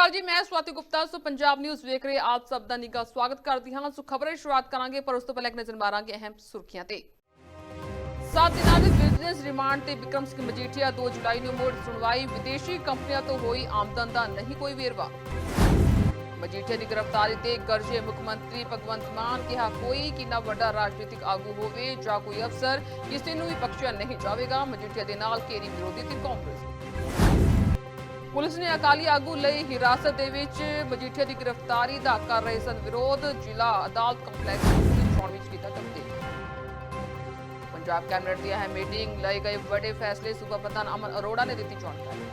ਅਕਾਲ ਜੀ, ਮੈਂ Swati Gupta, so Punjab news ਵੇਖ ਰਹੇ ਆਪ ਸਭ ਦਾ ਨਿੱਘਾ ਸਵਾਗਤ ਕਰਦੀ ਹਾਂ। ਸੋ ਖਬਰਾਂ ਦੀ ਸ਼ੁਰੂਆਤ ਕਰਾਂਗੇ, ਪਰ ਉਸ ਤੋਂ ਪਹਿਲਾਂ ਇੱਕ ਨਜ਼ਰ ਮਾਰਾਂਗੇ ਅਹਿਮ ਸੁਰਖੀਆਂ ਤੇ। ਸੱਤ ਦਿਨਾਂ ਦੇ ਬਿਜ਼ਨਸ ਰਿਮਾਂਡ ਤੇ ਵਿਕਰਮ ਸਿੰਘ ਮਜੀਠੀਆ 2 ਜੁਲਾਈ ਨੂੰ ਮੁੜ ਸੁਣਵਾਈ। ਵਿਦੇਸ਼ੀ ਕੰਪਨੀਆਂ ਤੋਂ ਹੋਈ ਆਮਦਨ ਦਾ ਨਹੀਂ ਕੋਈ ਵੇਰਵਾ। ਮਜੀਠੀਆ ਦੀ ਗ੍ਰਿਫਤਾਰੀ ਤੇ ਗਰਜੇ ਮੁੱਖ ਮੰਤਰੀ ਭਗਵੰਤ ਮਾਨ ਕਿਹਾ ਕੋਈ ਕਿੰਨਾ ਵੱਡਾ ਰਾਜਨੀਤਿਕ ਆਗੂ ਹੋਵੇ ਜਾਂ ਕੋਈ ਅਫਸਰ, ਕਿਸੇ ਨੂੰ ਵੀ ਬਖਸ਼ਿਆ ਨਹੀਂ ਜਾਵੇਗਾ। ਮਜੀਠੀਆ ਦੇ ਨਾਲ ਕੇਰੀ ਵਿਰੋਧੀ ਤੇ ਕਾਂਗਰਸ। ਪੁਲਿਸ ਨੇ ਅਕਾਲੀ ਆਗੂ ਲਈ ਹਿਰਾਸਤ ਦੇ ਵਿੱਚ ਮਜੀਠੀਆ ਦੀ ਗ੍ਰਿਫਤਾਰੀ ਦਾ ਕਰ ਰਹੇ ਸਨ ਵਿਰੋਧ। ਜ਼ਿਲ੍ਹਾ ਅਦਾਲਤ ਕੰਪਲੈਕਸ ਪੁਲਿਸ ਚੋਣ ਵਿੱਚ ਕੀਤਾ ਤਬਦੀਲ ਪੰਜਾਬ ਕੈਬਨਿਟ ਦੀ ਅਹਿਮ ਮੀਟਿੰਗ ਲਈ ਗਏ ਵੱਡੇ ਫੈਸਲੇ ਸੂਬਾ ਪ੍ਰਧਾਨ ਅਮਨ ਅਰੋੜਾ ਨੇ ਦਿੱਤੀ ਜਾਣਕਾਰੀ।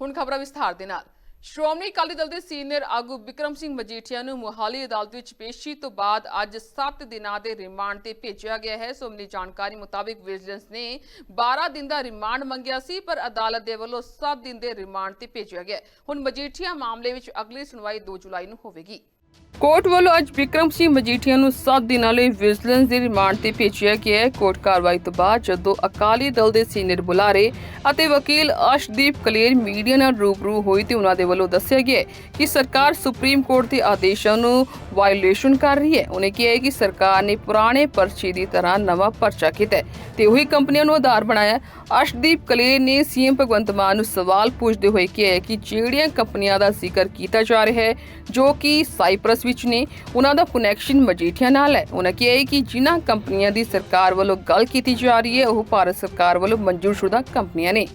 ਹੁਣ ਖਬਰਾਂ ਵਿਸਥਾਰ ਦੇ ਨਾਲ। ਸ਼੍ਰੋਮਣੀ ਅਕਾਲੀ ਦਲ ਦੇ ਸੀਨੀਅਰ ਆਗੂ ਵਿਕਰਮ ਸਿੰਘ ਮਜੀਠੀਆ ਨੂੰ ਮੁਹਾਲੀ ਅਦਾਲਤ ਵਿੱਚ ਪੇਸ਼ੀ ਤੋਂ ਬਾਅਦ ਅੱਜ 7 ਦਿਨਾਂ ਦੇ ਰਿਮਾਂਡ ਤੇ ਭੇਜਿਆ ਗਿਆ ਹੈ। ਸੋ ਮਿਲੀ ਜਾਣਕਾਰੀ ਮੁਤਾਬਿਕ ਵਿਜੀਲੈਂਸ ਨੇ 12 ਦਿਨ ਦਾ ਰਿਮਾਂਡ ਮੰਗਿਆ ਸੀ, ਪਰ ਅਦਾਲਤ ਦੇ ਵੱਲੋਂ 7 ਦਿਨ ਦੇ ਰਿਮਾਂਡ ਤੇ ਭੇਜਿਆ ਗਿਆ। ਹੁਣ ਮਜੀਠੀਆ ਮਾਮਲੇ ਵਿੱਚ ਅਗਲੀ ਸੁਣਵਾਈ 2 ਜੁਲਾਈ ਨੂੰ ਹੋਵੇਗੀ। ਕੋਰਟ ਵੱਲੋਂ ਅੱਜ ਵਿਕਰਮ ਸਿੰਘ ਮਜੀਠੀਆ ਨੂੰ 7 ਦਿਨਾਂ ਲਈ ਵਿਜੀਲੈਂਸ ਦੇ ਰਿਮਾਂਡ ਤੇ ਭੇਜਿਆ ਗਿਆ ਹੈ ਕੋਰਟ ਕਾਰਵਾਈ ਤੋਂ ਬਾਅਦ ਜਦੋਂ ਅਕਾਲੀ ਦਲ ਦੇ ਸੀਨੀਅਰ ਬੁਲਾਰੇ ਅਤੇ ਵਕੀਲ ਅਸ਼ਦੀਪ ਕਲੇਰ ਮੀਡੀਆ ਨਾਲ ਰੂਬਰੂ ਹੋਈ ਤੇ ਉਹਨਾਂ ਦੇ ਵੱਲੋਂ ਦੱਸਿਆ ਗਿਆ ਕਿ ਸਰਕਾਰ ਸੁਪਰੀਮ ਕੋਰਟ ਦੇ ਆਦੇਸ਼ਾਂ ਨੂੰ ਵਾਇਓਲੇਸ਼ਨ ਕਰ ਰਹੀ ਹੈ ਉਹਨੇ ਕਿਹਾ ਕਿ ਸਰਕਾਰ ਨੇ ਪੁਰਾਣੇ ਪਰਚੇ ਦੀ ਤਰ੍ਹਾਂ ਨਵਾਂ ਪਰਚਾ ਕੀਤਾ ਤੇ ਉਹੀ ਕੰਪਨੀਆਂ ਨੂੰ ਆਧਾਰ ਬਣਾਇਆ ਹੈ। ਅਸ਼ਦੀਪ ਕਲੇਰ ਨੇ ਸੀਐਮ ਭਗਵੰਤ ਮਾਨ ਨੂੰ ਸਵਾਲ ਪੁੱਛਦੇ ਹੋਏ ਕਿਹਾ ਕਿ ਜਿਹੜੀਆਂ ਕੰਪਨੀਆਂ ਦਾ ਜ਼ਿਕਰ ਕੀਤਾ ਜਾ ਰਿਹਾ ਹੈ, ਜੋ ਕਿ ਸਾਈਪ੍ਰਸ ਵਿੱਚ ਨੇ ਉਹਨਾਂ ਦਾ ਕਨੈਕਸ਼ਨ ਮਜੀਠੀਆ ਨਾਲ ਹੈ। ਉਹਨਾਂ ਕਿਹਾ ਕਿ ਜਿਨ੍ਹਾਂ ਕੰਪਨੀਆਂ ਦੀ ਸਰਕਾਰ ਵੱਲੋਂ ਗੱਲ ਕੀਤੀ ਜਾ ਰਹੀ ਹੈ, ਉਹ ਭਾਰਤ ਸਰਕਾਰ ਵੱਲੋਂ ਮਨਜ਼ੂਰਸ਼ੁਦਾ ਕੰਪਨੀਆਂ ਨੇ।